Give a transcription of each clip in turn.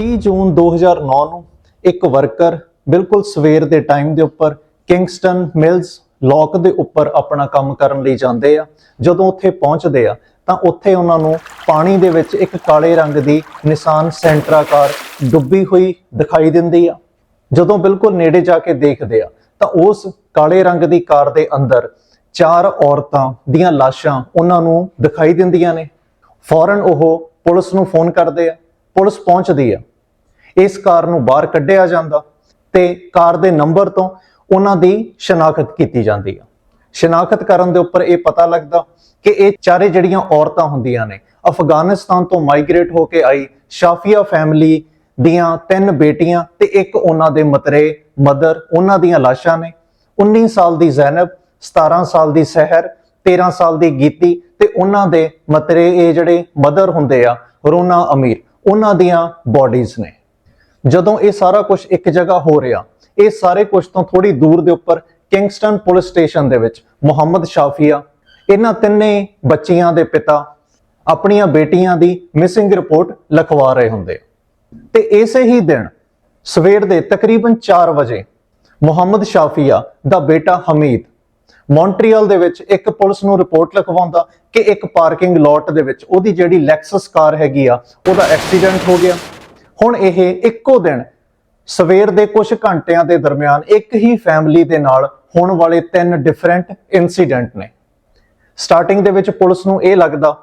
30 ਜੂਨ 2009 ਨੂੰ ਇੱਕ ਵਰਕਰ ਬਿਲਕੁਲ ਸਵੇਰ ਦੇ ਟਾਈਮ ਦੇ ਉੱਪਰ ਕਿੰਗਸਟਨ ਮਿਲਸ ਲੋਕ ਦੇ ਉੱਪਰ ਆਪਣਾ ਕੰਮ ਕਰਨ ਲਈ ਜਾਂਦੇ ਆ। ਜਦੋਂ ਉੱਥੇ ਪਹੁੰਚਦੇ ਆ, ਤਾਂ ਉੱਥੇ ਉਹਨਾਂ ਨੂੰ ਪਾਣੀ ਦੇ ਵਿੱਚ ਇੱਕ ਕਾਲੇ ਰੰਗ ਦੀ ਨਿਸਾਨ ਸੈਂਟਰਾ ਕਾਰ ਡੁੱਬੀ ਹੋਈ ਦਿਖਾਈ ਦਿੰਦੀ ਆ। ਜਦੋਂ ਬਿਲਕੁਲ ਨੇੜੇ ਜਾ ਕੇ ਦੇਖਦੇ ਆ, ਤਾਂ ਉਸ ਕਾਲੇ ਰੰਗ ਦੀ ਕਾਰ ਦੇ ਅੰਦਰ ਚਾਰ ਔਰਤਾਂ ਦੀਆਂ ਲਾਸ਼ਾਂ ਉਹਨਾਂ ਨੂੰ ਦਿਖਾਈ ਦਿੰਦੀਆਂ ਨੇ। ਫੌਰਨ ਉਹ ਪੁਲਿਸ ਨੂੰ ਫੋਨ ਕਰਦੇ ਆ। ਪੁਲਿਸ ਪਹੁੰਚਦੀ ਆ। ਇਸ ਕਾਰ ਨੂੰ ਬਾਹਰ ਕੱਢਿਆ ਜਾਂਦਾ ਤੇ ਕਾਰ ਦੇ ਨੰਬਰ ਤੋਂ ਉਹਨਾਂ ਦੀ ਸ਼ਨਾਖਤ ਕੀਤੀ ਜਾਂਦੀ ਆ। ਸ਼ਨਾਖਤ ਕਰਨ ਦੇ ਉੱਪਰ ਇਹ ਪਤਾ ਲੱਗਦਾ ਕਿ ਇਹ ਚਾਰੇ ਜਿਹੜੀਆਂ ਔਰਤਾਂ ਹੁੰਦੀਆਂ ਨੇ, ਅਫਗਾਨਿਸਤਾਨ ਤੋਂ ਮਾਈਗ੍ਰੇਟ ਹੋ ਕੇ ਆਈ ਸ਼ਾਫੀਆ ਫੈਮਿਲੀ ਦੀਆਂ ਤਿੰਨ ਬੇਟੀਆਂ ਤੇ ਇੱਕ ਉਹਨਾਂ ਦੇ ਮਤਰੇ, ਮਦਰ, ਉਹਨਾਂ ਦੀਆਂ ਲਾਸ਼ਾਂ ਨੇ। 19 ਸਾਲ ਦੀ ਜ਼ੈਨਬ 17 ਸਾਲ ਦੀ ਸਹਿਰ 13 ਸਾਲ ਦੀ ਗੀਤੀ ਤੇ ਉਹਨਾਂ ਦੇ ਮਤਰੇ ਇਹ ਜਿਹੜੇ ਮਦਰ ਹੁੰਦੇ ਆ, ਰੋਨਾ ਅਮੀਰ, ਉਹਨਾਂ ਦੀਆਂ ਬਾਡੀਜ਼ ਨੇ। ਜਦੋਂ ਇਹ ਸਾਰਾ ਕੁਝ ਇੱਕ ਜਗ੍ਹਾ ਹੋ ਰਿਹਾ, ਇਹ ਸਾਰੇ ਕੁਝ ਤੋਂ ਥੋੜੀ ਦੂਰ ਦੇ ਉੱਪਰ ਕਿੰਗਸਟਨ ਪੁਲਿਸ ਸਟੇਸ਼ਨ ਦੇ ਵਿੱਚ ਮੁਹੰਮਦ ਸ਼ਾਫੀਆ, ਇਹਨਾਂ ਤਿੰਨੇ ਬੱਚੀਆਂ ਦੇ ਪਿਤਾ, ਆਪਣੀਆਂ ਬੇਟੀਆਂ ਦੀ ਮਿਸਿੰਗ ਰਿਪੋਰਟ ਲਿਖਵਾ ਰਹੇ ਹੁੰਦੇ ਆ। ਤੇ ਇਸੇ ਹੀ ਦਿਨ ਸਵੇਰ ਦੇ ਤਕਰੀਬਨ 4 ਵਜੇ ਮੁਹੰਮਦ ਸ਼ਾਫੀਆ ਦਾ ਬੇਟਾ ਹਮੀਦ ਮੌਂਟਰੀਅਲ ਦੇ ਵਿੱਚ ਇੱਕ ਪੁਲਿਸ ਨੂੰ ਰਿਪੋਰਟ ਲਿਖਵਾਉਂਦਾ ਕਿ ਇੱਕ ਪਾਰਕਿੰਗ ਲੋਟ ਦੇ ਵਿੱਚ ਉਹਦੀ ਜਿਹੜੀ ਲੈਕਸਸ ਕਾਰ ਹੈਗੀ ਆ, ਉਹਦਾ ਐਕਸੀਡੈਂਟ ਹੋ ਗਿਆ ਹੁਣ ਇਹ ਇੱਕੋ ਦਿਨ ਸਵੇਰ ਦੇ ਕੁਝ ਘੰਟਿਆਂ ਦੇ ਦਰਮਿਆਨ ਇੱਕ ਹੀ ਫੈਮਿਲੀ ਦੇ ਨਾਲ ਹੋਣ ਵਾਲੇ ਤਿੰਨ ਡਿਫਰੈਂਟ ਇਨਸੀਡੈਂਟ ਨੇ। ਸਟਾਰਟਿੰਗ ਦੇ ਵਿੱਚ ਪੁਲਿਸ ਨੂੰ ਇਹ ਲੱਗਦਾ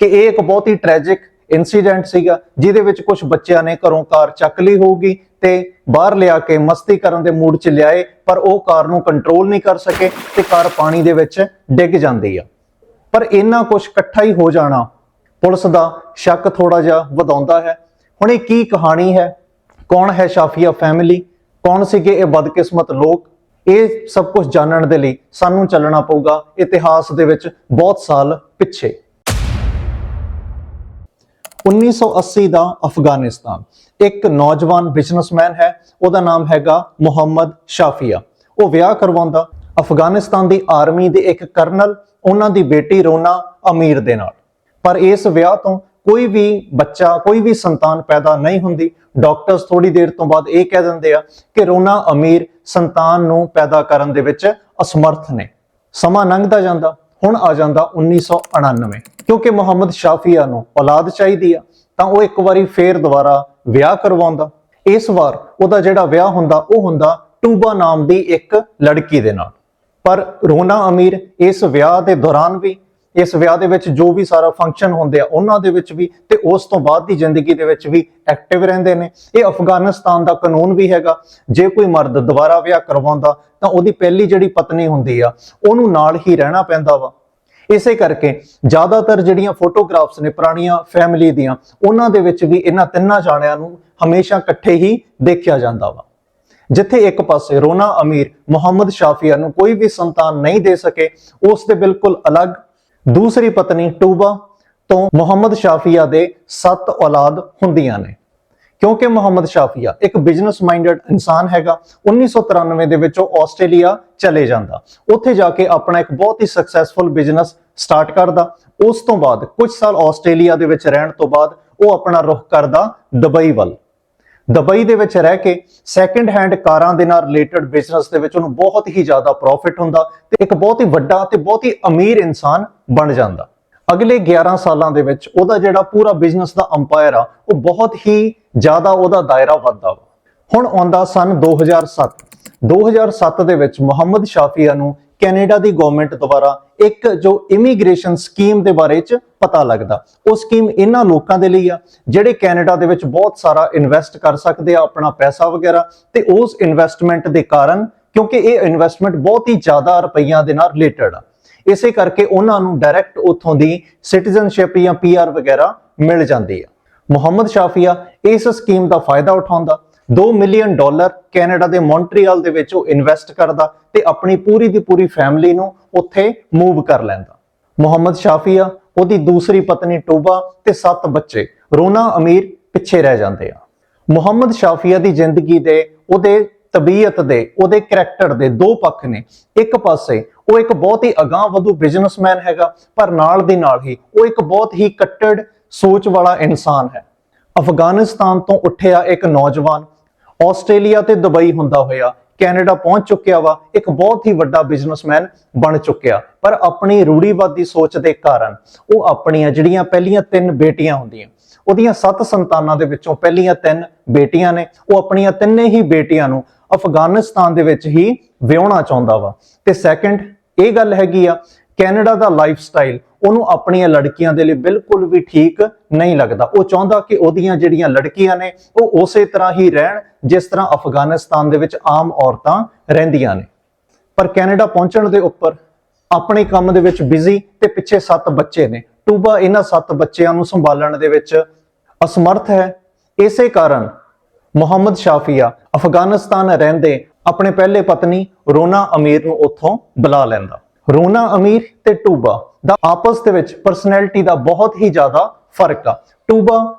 ਕਿ ਇਹ ਇੱਕ ਬਹੁਤ ਹੀ ਟ੍ਰੈਜਿਕ ਇਨਸੀਡੈਂਟ ਸੀਗਾ, ਜਿਹਦੇ ਵਿੱਚ ਕੁਝ ਬੱਚਿਆਂ ਨੇ ਘਰੋਂ ਕਾਰ ਚੱਕ ਲਈ ਹੋਊਗੀ ਤੇ ਬਾਹਰ ਲਿਆ ਕੇ ਮਸਤੀ ਕਰਨ ਦੇ ਮੂਡ 'ਚ ਲਿਆਏ, ਪਰ ਉਹ ਕਾਰ ਨੂੰ ਕੰਟਰੋਲ ਨਹੀਂ ਕਰ ਸਕੇ ਤੇ ਕਾਰ ਪਾਣੀ ਦੇ ਵਿੱਚ ਡਿੱਗ ਜਾਂਦੀ ਆ। ਪਰ ਇੰਨਾ ਕੁਝ ਇਕੱਠਾ ਹੀ ਹੋ ਜਾਣਾ ਪੁਲਿਸ ਦਾ ਸ਼ੱਕ ਥੋੜਾ ਜਿਹਾ ਵਧਾਉਂਦਾ ਹੈ। ਹੁਣ ਇਹ ਕੀ ਕਹਾਣੀ ਹੈ? ਕੌਣ ਹੈ ਸ਼ਾਫੀਆ ਫੈਮਿਲੀ ਕੌਣ ਸੀਗੇ ਇਹ ਬਦਕਿਸਮਤ ਲੋਕ? ਇਹ ਸਭ ਕੁਝ ਜਾਣਨ ਦੇ ਲਈ ਸਾਨੂੰ ਚੱਲਣਾ ਪਊਗਾ ਇਤਿਹਾਸ ਦੇ ਵਿੱਚ ਬਹੁਤ ਸਾਲ ਪਿੱਛੇ। 1980 ਦਾ ਅਫਗਾਨਿਸਤਾਨ। ਇੱਕ ਨੌਜਵਾਨ ਬਿਜ਼ਨਸਮੈਨ ਹੈ, ਉਹਦਾ ਨਾਮ ਹੈਗਾ ਮੁਹੰਮਦ ਸ਼ਾਫੀਆ। ਉਹ ਵਿਆਹ ਕਰਵਾਉਂਦਾ, ਅਫਗਾਨਿਸਤਾਨ ਦੀ ਆਰਮੀ ਦੇ ਇੱਕ ਕਰਨਲ ਉਹਨਾਂ ਦੀ ਬੇਟੀ ਰੋਨਾ ਅਮੀਰ ਦੇ ਨਾਲ। ਪਰ ਇਸ ਵਿਆਹ ਤੋਂ ਕੋਈ ਵੀ ਬੱਚਾ, ਕੋਈ ਵੀ ਸੰਤਾਨ ਪੈਦਾ ਨਹੀਂ ਹੁੰਦੀ। ਡਾਕਟਰਸ ਥੋੜੀ ਦੇਰ ਤੋਂ ਬਾਅਦ ਇਹ ਕਹਿ ਦਿੰਦੇ ਆ ਕਿ ਰੋਨਾ ਅਮੀਰ ਸੰਤਾਨ ਨੂੰ ਪੈਦਾ ਕਰਨ ਦੇ ਵਿੱਚ ਅਸਮਰਥ ਨੇ। ਸਮਾਂ ਲੰਘਦਾ ਜਾਂਦਾ, ਹੁਣ ਆ ਜਾਂਦਾ 1999 ਕਿਉਂਕਿ ਮੁਹੰਮਦ ਸ਼ਾਫੀਆ ਨੂੰ ਔਲਾਦ ਚਾਹੀਦੀ ਆ, ਤਾਂ ਉਹ ਇੱਕ ਵਾਰੀ ਫੇਰ ਦੁਬਾਰਾ ਵਿਆਹ ਕਰਵਾਉਂਦਾ। ਇਸ ਵਾਰ ਉਹਦਾ ਜਿਹੜਾ ਵਿਆਹ ਹੁੰਦਾ, ਉਹ ਹੁੰਦਾ ਟੂਬਾ ਨਾਮ ਦੀ ਇੱਕ ਲੜਕੀ ਦੇ ਨਾਲ। ਪਰ ਰੋਨਾ ਅਮੀਰ ਇਸ ਵਿਆਹ ਦੇ ਦੌਰਾਨ ਵੀ ਇਸ ਵਿਆਹ ਦੇ ਵਿੱਚ ਜੋ ਵੀ ਸਾਰਾ ਫੰਕਸ਼ਨ ਹੁੰਦੇ ਆ, ਉਹਨਾਂ ਦੇ ਵਿੱਚ ਵੀ ਤੇ ਉਸ ਤੋਂ ਬਾਅਦ ਦੀ ਜ਼ਿੰਦਗੀ ਦੇ ਵਿੱਚ ਵੀ ਐਕਟਿਵ ਰਹਿੰਦੇ ਨੇ। ਇਹ ਅਫਗਾਨਿਸਤਾਨ ਦਾ ਕਾਨੂੰਨ ਵੀ ਹੈਗਾ। ਜੇ ਕੋਈ ਮਰਦ ਦੁਬਾਰਾ ਵਿਆਹ ਕਰਵਾਉਂਦਾ, ਤਾਂ ਉਹਦੀ ਪਹਿਲੀ ਜਿਹੜੀ ਪਤਨੀ ਹੁੰਦੀ ਆ, ਉਹਨੂੰ ਨਾਲ ਹੀ ਰਹਿਣਾ ਪੈਂਦਾ ਵਾ। ਇਸੇ ਕਰਕੇ ਜ਼ਿਆਦਾਤਰ ਜਿਹੜੀਆਂ ਫੋਟੋਗ੍ਰਾਫਸ ਨੇ ਪੁਰਾਣੀਆਂ ਫੈਮਿਲੀ ਦੀਆਂ, ਉਹਨਾਂ ਦੇ ਵਿੱਚ ਵੀ ਇਹਨਾਂ ਤਿੰਨਾਂ ਜਾਣਿਆਂ ਨੂੰ ਹਮੇਸ਼ਾ ਇਕੱਠੇ ਹੀ ਦੇਖਿਆ ਜਾਂਦਾ ਵਾ। ਜਿੱਥੇ ਇੱਕ ਪਾਸੇ ਰੋਨਾ ਅਮੀਰ ਮੁਹੰਮਦ ਸ਼ਾਫੀਆ ਨੂੰ ਕੋਈ ਵੀ ਸੰਤਾਨ ਨਹੀਂ ਦੇ ਸਕੇ, ਉਸ ਦੇ ਬਿਲਕੁਲ ਅਲੱਗ ਦੂਸਰੀ ਪਤਨੀ ਟੂਬਾ ਤੋਂ ਮੁਹੰਮਦ ਸ਼ਾਫੀਆ ਦੇ 7 ਔਲਾਦ ਹੁੰਦੀਆਂ ਨੇ। ਕਿਉਂਕਿ ਮੁਹੰਮਦ ਸ਼ਾਫੀਆ ਇੱਕ ਬਿਜ਼ਨਸ ਮਾਈਂਡਡ ਇਨਸਾਨ ਹੈਗਾ 1993 ਦੇ ਵਿੱਚ ਉਹ ਆਸਟ੍ਰੇਲੀਆ ਚਲੇ ਜਾਂਦਾ। ਉੱਥੇ ਜਾ ਕੇ ਆਪਣਾ ਇੱਕ ਬਹੁਤ ਹੀ ਸਕਸੈਸਫੁਲ ਬਿਜ਼ਨਸ ਸਟਾਰਟ ਕਰਦਾ। ਉਸ ਤੋਂ ਬਾਅਦ ਕੁਝ ਸਾਲ ਆਸਟ੍ਰੇਲੀਆ ਦੇ ਵਿੱਚ ਰਹਿਣ ਤੋਂ ਬਾਅਦ ਉਹ ਆਪਣਾ ਰੁਖ ਕਰਦਾ ਦੁਬਈ ਵੱਲ। ਦੁਬਈ ਦੇ ਵਿੱਚ ਰਹਿ ਕੇ ਸੈਕੰਡ ਹੈਂਡ ਕਾਰਾਂ ਦੇ ਨਾਲ ਰਿਲੇਟਡ ਬਿਜ਼ਨਸ ਦੇ ਵਿੱਚ ਉਹਨੂੰ ਬਹੁਤ ਹੀ ਜ਼ਿਆਦਾ ਪ੍ਰੋਫਿਟ ਹੁੰਦਾ ਤੇ ਇੱਕ ਬਹੁਤ ਹੀ ਵੱਡਾ ਤੇ ਬਹੁਤ ਹੀ ਅਮੀਰ ਇਨਸਾਨ ਬਣ ਜਾਂਦਾ। ਅਗਲੇ 11 ਸਾਲਾਂ ਦੇ ਵਿੱਚ ਉਹਦਾ ਜਿਹੜਾ ਪੂਰਾ ਬਿਜ਼ਨਸ ਦਾ ਅੰਪਾਇਰ ਆ, ਉਹ ਬਹੁਤ ਹੀ ਜ਼ਿਆਦਾ ਉਹਦਾ ਦਾਇਰਾ ਵੱਧਦਾ ਵਾ। ਹੁਣ ਆਉਂਦਾ ਸਨ 2007 2007 ਦੇ ਵਿੱਚ ਮੁਹੰਮਦ ਸ਼ਾਫੀਆ ਨੂੰ ਕੈਨੇਡਾ ਦੀ ਗਵਰਨਮੈਂਟ ਦੁਆਰਾ ਇੱਕ ਜੋ ਇਮੀਗ੍ਰੇਸ਼ਨ ਸਕੀਮ ਦੇ ਬਾਰੇ ਚ ਪਤਾ ਲੱਗਦਾ। ਉਹ ਸਕੀਮ ਇਹਨਾਂ ਲੋਕਾਂ ਦੇ ਲਈ ਆ, ਜਿਹੜੇ ਕੈਨੇਡਾ ਦੇ ਵਿੱਚ ਬਹੁਤ ਸਾਰਾ ਇਨਵੈਸਟ ਕਰ ਸਕਦੇ ਆ, ਆਪਣਾ ਪੈਸਾ ਵਗੈਰਾ, ਤੇ ਉਸ ਇਨਵੈਸਟਮੈਂਟ ਦੇ ਕਾਰਨ, ਕਿਉਂਕਿ ਇਹ ਇਨਵੈਸਟਮੈਂਟ ਬਹੁਤ ਹੀ ਜ਼ਿਆਦਾ ਰੁਪਈਆਂ ਦੇ ਨਾਲ ਰਿਲੇਟਡ ਆ। ਇਸੇ ਕਰਕੇ ਉਹਨਾਂ ਨੂੰ ਡਾਇਰੈਕਟ ਉੱਥੋਂ ਦੀ ਸਿਟੀਜ਼ਨਸ਼ਿਪ ਜਾਂ ਪੀਆਰ ਵਗੈਰਾ ਮਿਲ ਜਾਂਦੀ ਆ। ਮੁਹੰਮਦ ਸ਼ਾਫੀਆ ਇਸ ਸਕੀਮ ਦਾ ਫਾਇਦਾ ਉਠਾਉਂਦਾ। 2 ਮਿਲੀਅਨ ਡਾਲਰ ਕੈਨੇਡਾ ਦੇ ਮੌਂਟਰੀਅਲ ਦੇ ਵਿੱਚ ਉਹ ਇਨਵੈਸਟ ਕਰਦਾ ਤੇ ਆਪਣੀ ਪੂਰੀ ਦੀ ਪੂਰੀ ਫੈਮਿਲੀ ਨੂੰ ਉੱਥੇ ਮੂਵ ਕਰ ਲੈਂਦਾ। ਮੁਹੰਮਦ ਸ਼ਾਫੀਆ, ਉਹਦੀ ਦੂਸਰੀ ਪਤਨੀ ਟੋਬਾ ਤੇ 7 ਬੱਚੇ, ਰੋਨਾ, ਅਮੀਰ ਪਿੱਛੇ ਰਹਿ ਜਾਂਦੇ ਆ। ਮੁਹੰਮਦ ਸ਼ਾਫੀਆ ਦੀ ਜ਼ਿੰਦਗੀ ਦੇ ਉਹਦੇ ਤਬੀਅਤ ਦੇ, ਉਹਦੇ ਕੈਰੈਕਟਰ ਦੇ ਦੋ ਪੱਖ ਨੇ। ਇੱਕ ਪਾਸੇ ਉਹ ਇੱਕ ਬਹੁਤ ਹੀ ਅਗਾਹ ਵਧੂ ਬਿਜ਼ਨਸਮੈਨ ਹੈਗਾ, ਪਰ ਨਾਲ ਦੀ ਨਾਲ ਹੀ ਉਹ ਇੱਕ ਬਹੁਤ ਹੀ ਕੱਟੜ ਸੋਚ ਵਾਲਾ ਇਨਸਾਨ ਹੈ। ਅਫਗਾਨਿਸਤਾਨ ਤੋਂ ਉੱਠਿਆ ਇੱਕ ਨੌਜਵਾਨ ਆਸਟ੍ਰੇਲੀਆ ਤੇ ਦੁਬਈ ਹੁੰਦਾ ਹੋਇਆ, ਕੈਨੇਡਾ ਪਹੁੰਚ ਚੁੱਕਿਆ ਵਾ, ਇੱਕ ਬਹੁਤ ਹੀ ਵੱਡਾ ਬਿਜ਼ਨਸਮੈਨ ਬਣ ਚੁੱਕਿਆ। ਪਰ ਆਪਣੀ ਰੂੜੀਵਾਦੀ ਸੋਚ ਦੇ ਕਾਰਨ ਉਹ ਆਪਣੀਆਂ ਜਿਹੜੀਆਂ ਪਹਿਲੀਆਂ ਤਿੰਨ ਬੇਟੀਆਂ ਹੁੰਦੀਆਂ, ਉਹਦੀਆਂ ਸੱਤ ਸੰਤਾਨਾਂ ਦੇ ਵਿੱਚੋਂ ਪਹਿਲੀਆਂ ਤਿੰਨ ਬੇਟੀਆਂ ਨੇ, ਉਹ ਆਪਣੀਆਂ ਤਿੰਨੇ ਹੀ ਬੇਟੀਆਂ ਨੂੰ ਅਫਗਾਨਿਸਤਾਨ ਦੇ ਵਿੱਚ ਹੀ ਵਿਆਹਣਾ ਚਾਹੁੰਦਾ ਵਾ। ਤੇ ਸੈਕੰਡ ਇਹ ਗੱਲ ਹੈਗੀ ਆ, ਕੈਨੇਡਾ ਦਾ ਲਾਈਫ ਸਟਾਈਲ ਉਹਨੂੰ ਆਪਣੀਆਂ ਲੜਕੀਆਂ ਦੇ ਲਈ ਬਿਲਕੁਲ ਵੀ ਠੀਕ ਨਹੀਂ ਲੱਗਦਾ। ਉਹ ਚਾਹੁੰਦਾ ਕਿ ਉਹਦੀਆਂ ਜਿਹੜੀਆਂ ਲੜਕੀਆਂ ਨੇ, ਉਹ ਉਸੇ ਤਰ੍ਹਾਂ ਹੀ ਰਹਿਣ, ਜਿਸ ਤਰ੍ਹਾਂ ਅਫਗਾਨਿਸਤਾਨ ਦੇ ਵਿੱਚ ਆਮ ਔਰਤਾਂ ਰਹਿੰਦੀਆਂ ਨੇ। ਪਰ ਕੈਨੇਡਾ ਪਹੁੰਚਣ ਦੇ ਉੱਪਰ ਆਪਣੇ ਕੰਮ ਦੇ ਵਿੱਚ ਬਿਜ਼ੀ ਤੇ ਪਿੱਛੇ ਸੱਤ ਬੱਚੇ ਨੇ। ਟੂਬਾ ਇਹਨਾਂ ਸੱਤ ਬੱਚਿਆਂ ਨੂੰ ਸੰਭਾਲਣ ਦੇ ਵਿੱਚ ਅਸਮਰਥ ਹੈ। ਇਸੇ ਕਾਰਨ ਮੁਹੰਮਦ ਸ਼ਾਫੀਆ ਅਫਗਾਨਿਸਤਾਨ ਰਹਿੰਦੇ ਆਪਣੇ ਪਹਿਲੇ ਪਤਨੀ ਰੋਨਾ ਅਮੀਰ ਨੂੰ ਉੱਥੋਂ ਬੁਲਾ ਲੈਂਦਾ। ਰੋਨਾ ਅਮੀਰ ਤੇ ਟੂਬਾ ਦਾ ਆਪਸ ਦੇ ਵਿੱਚ ਪਰਸਨੈਲਿਟੀ ਦਾ ਬਹੁਤ ਹੀ ਜ਼ਿਆਦਾ ਫ਼ਰਕ ਆ। ਟੂਬਾ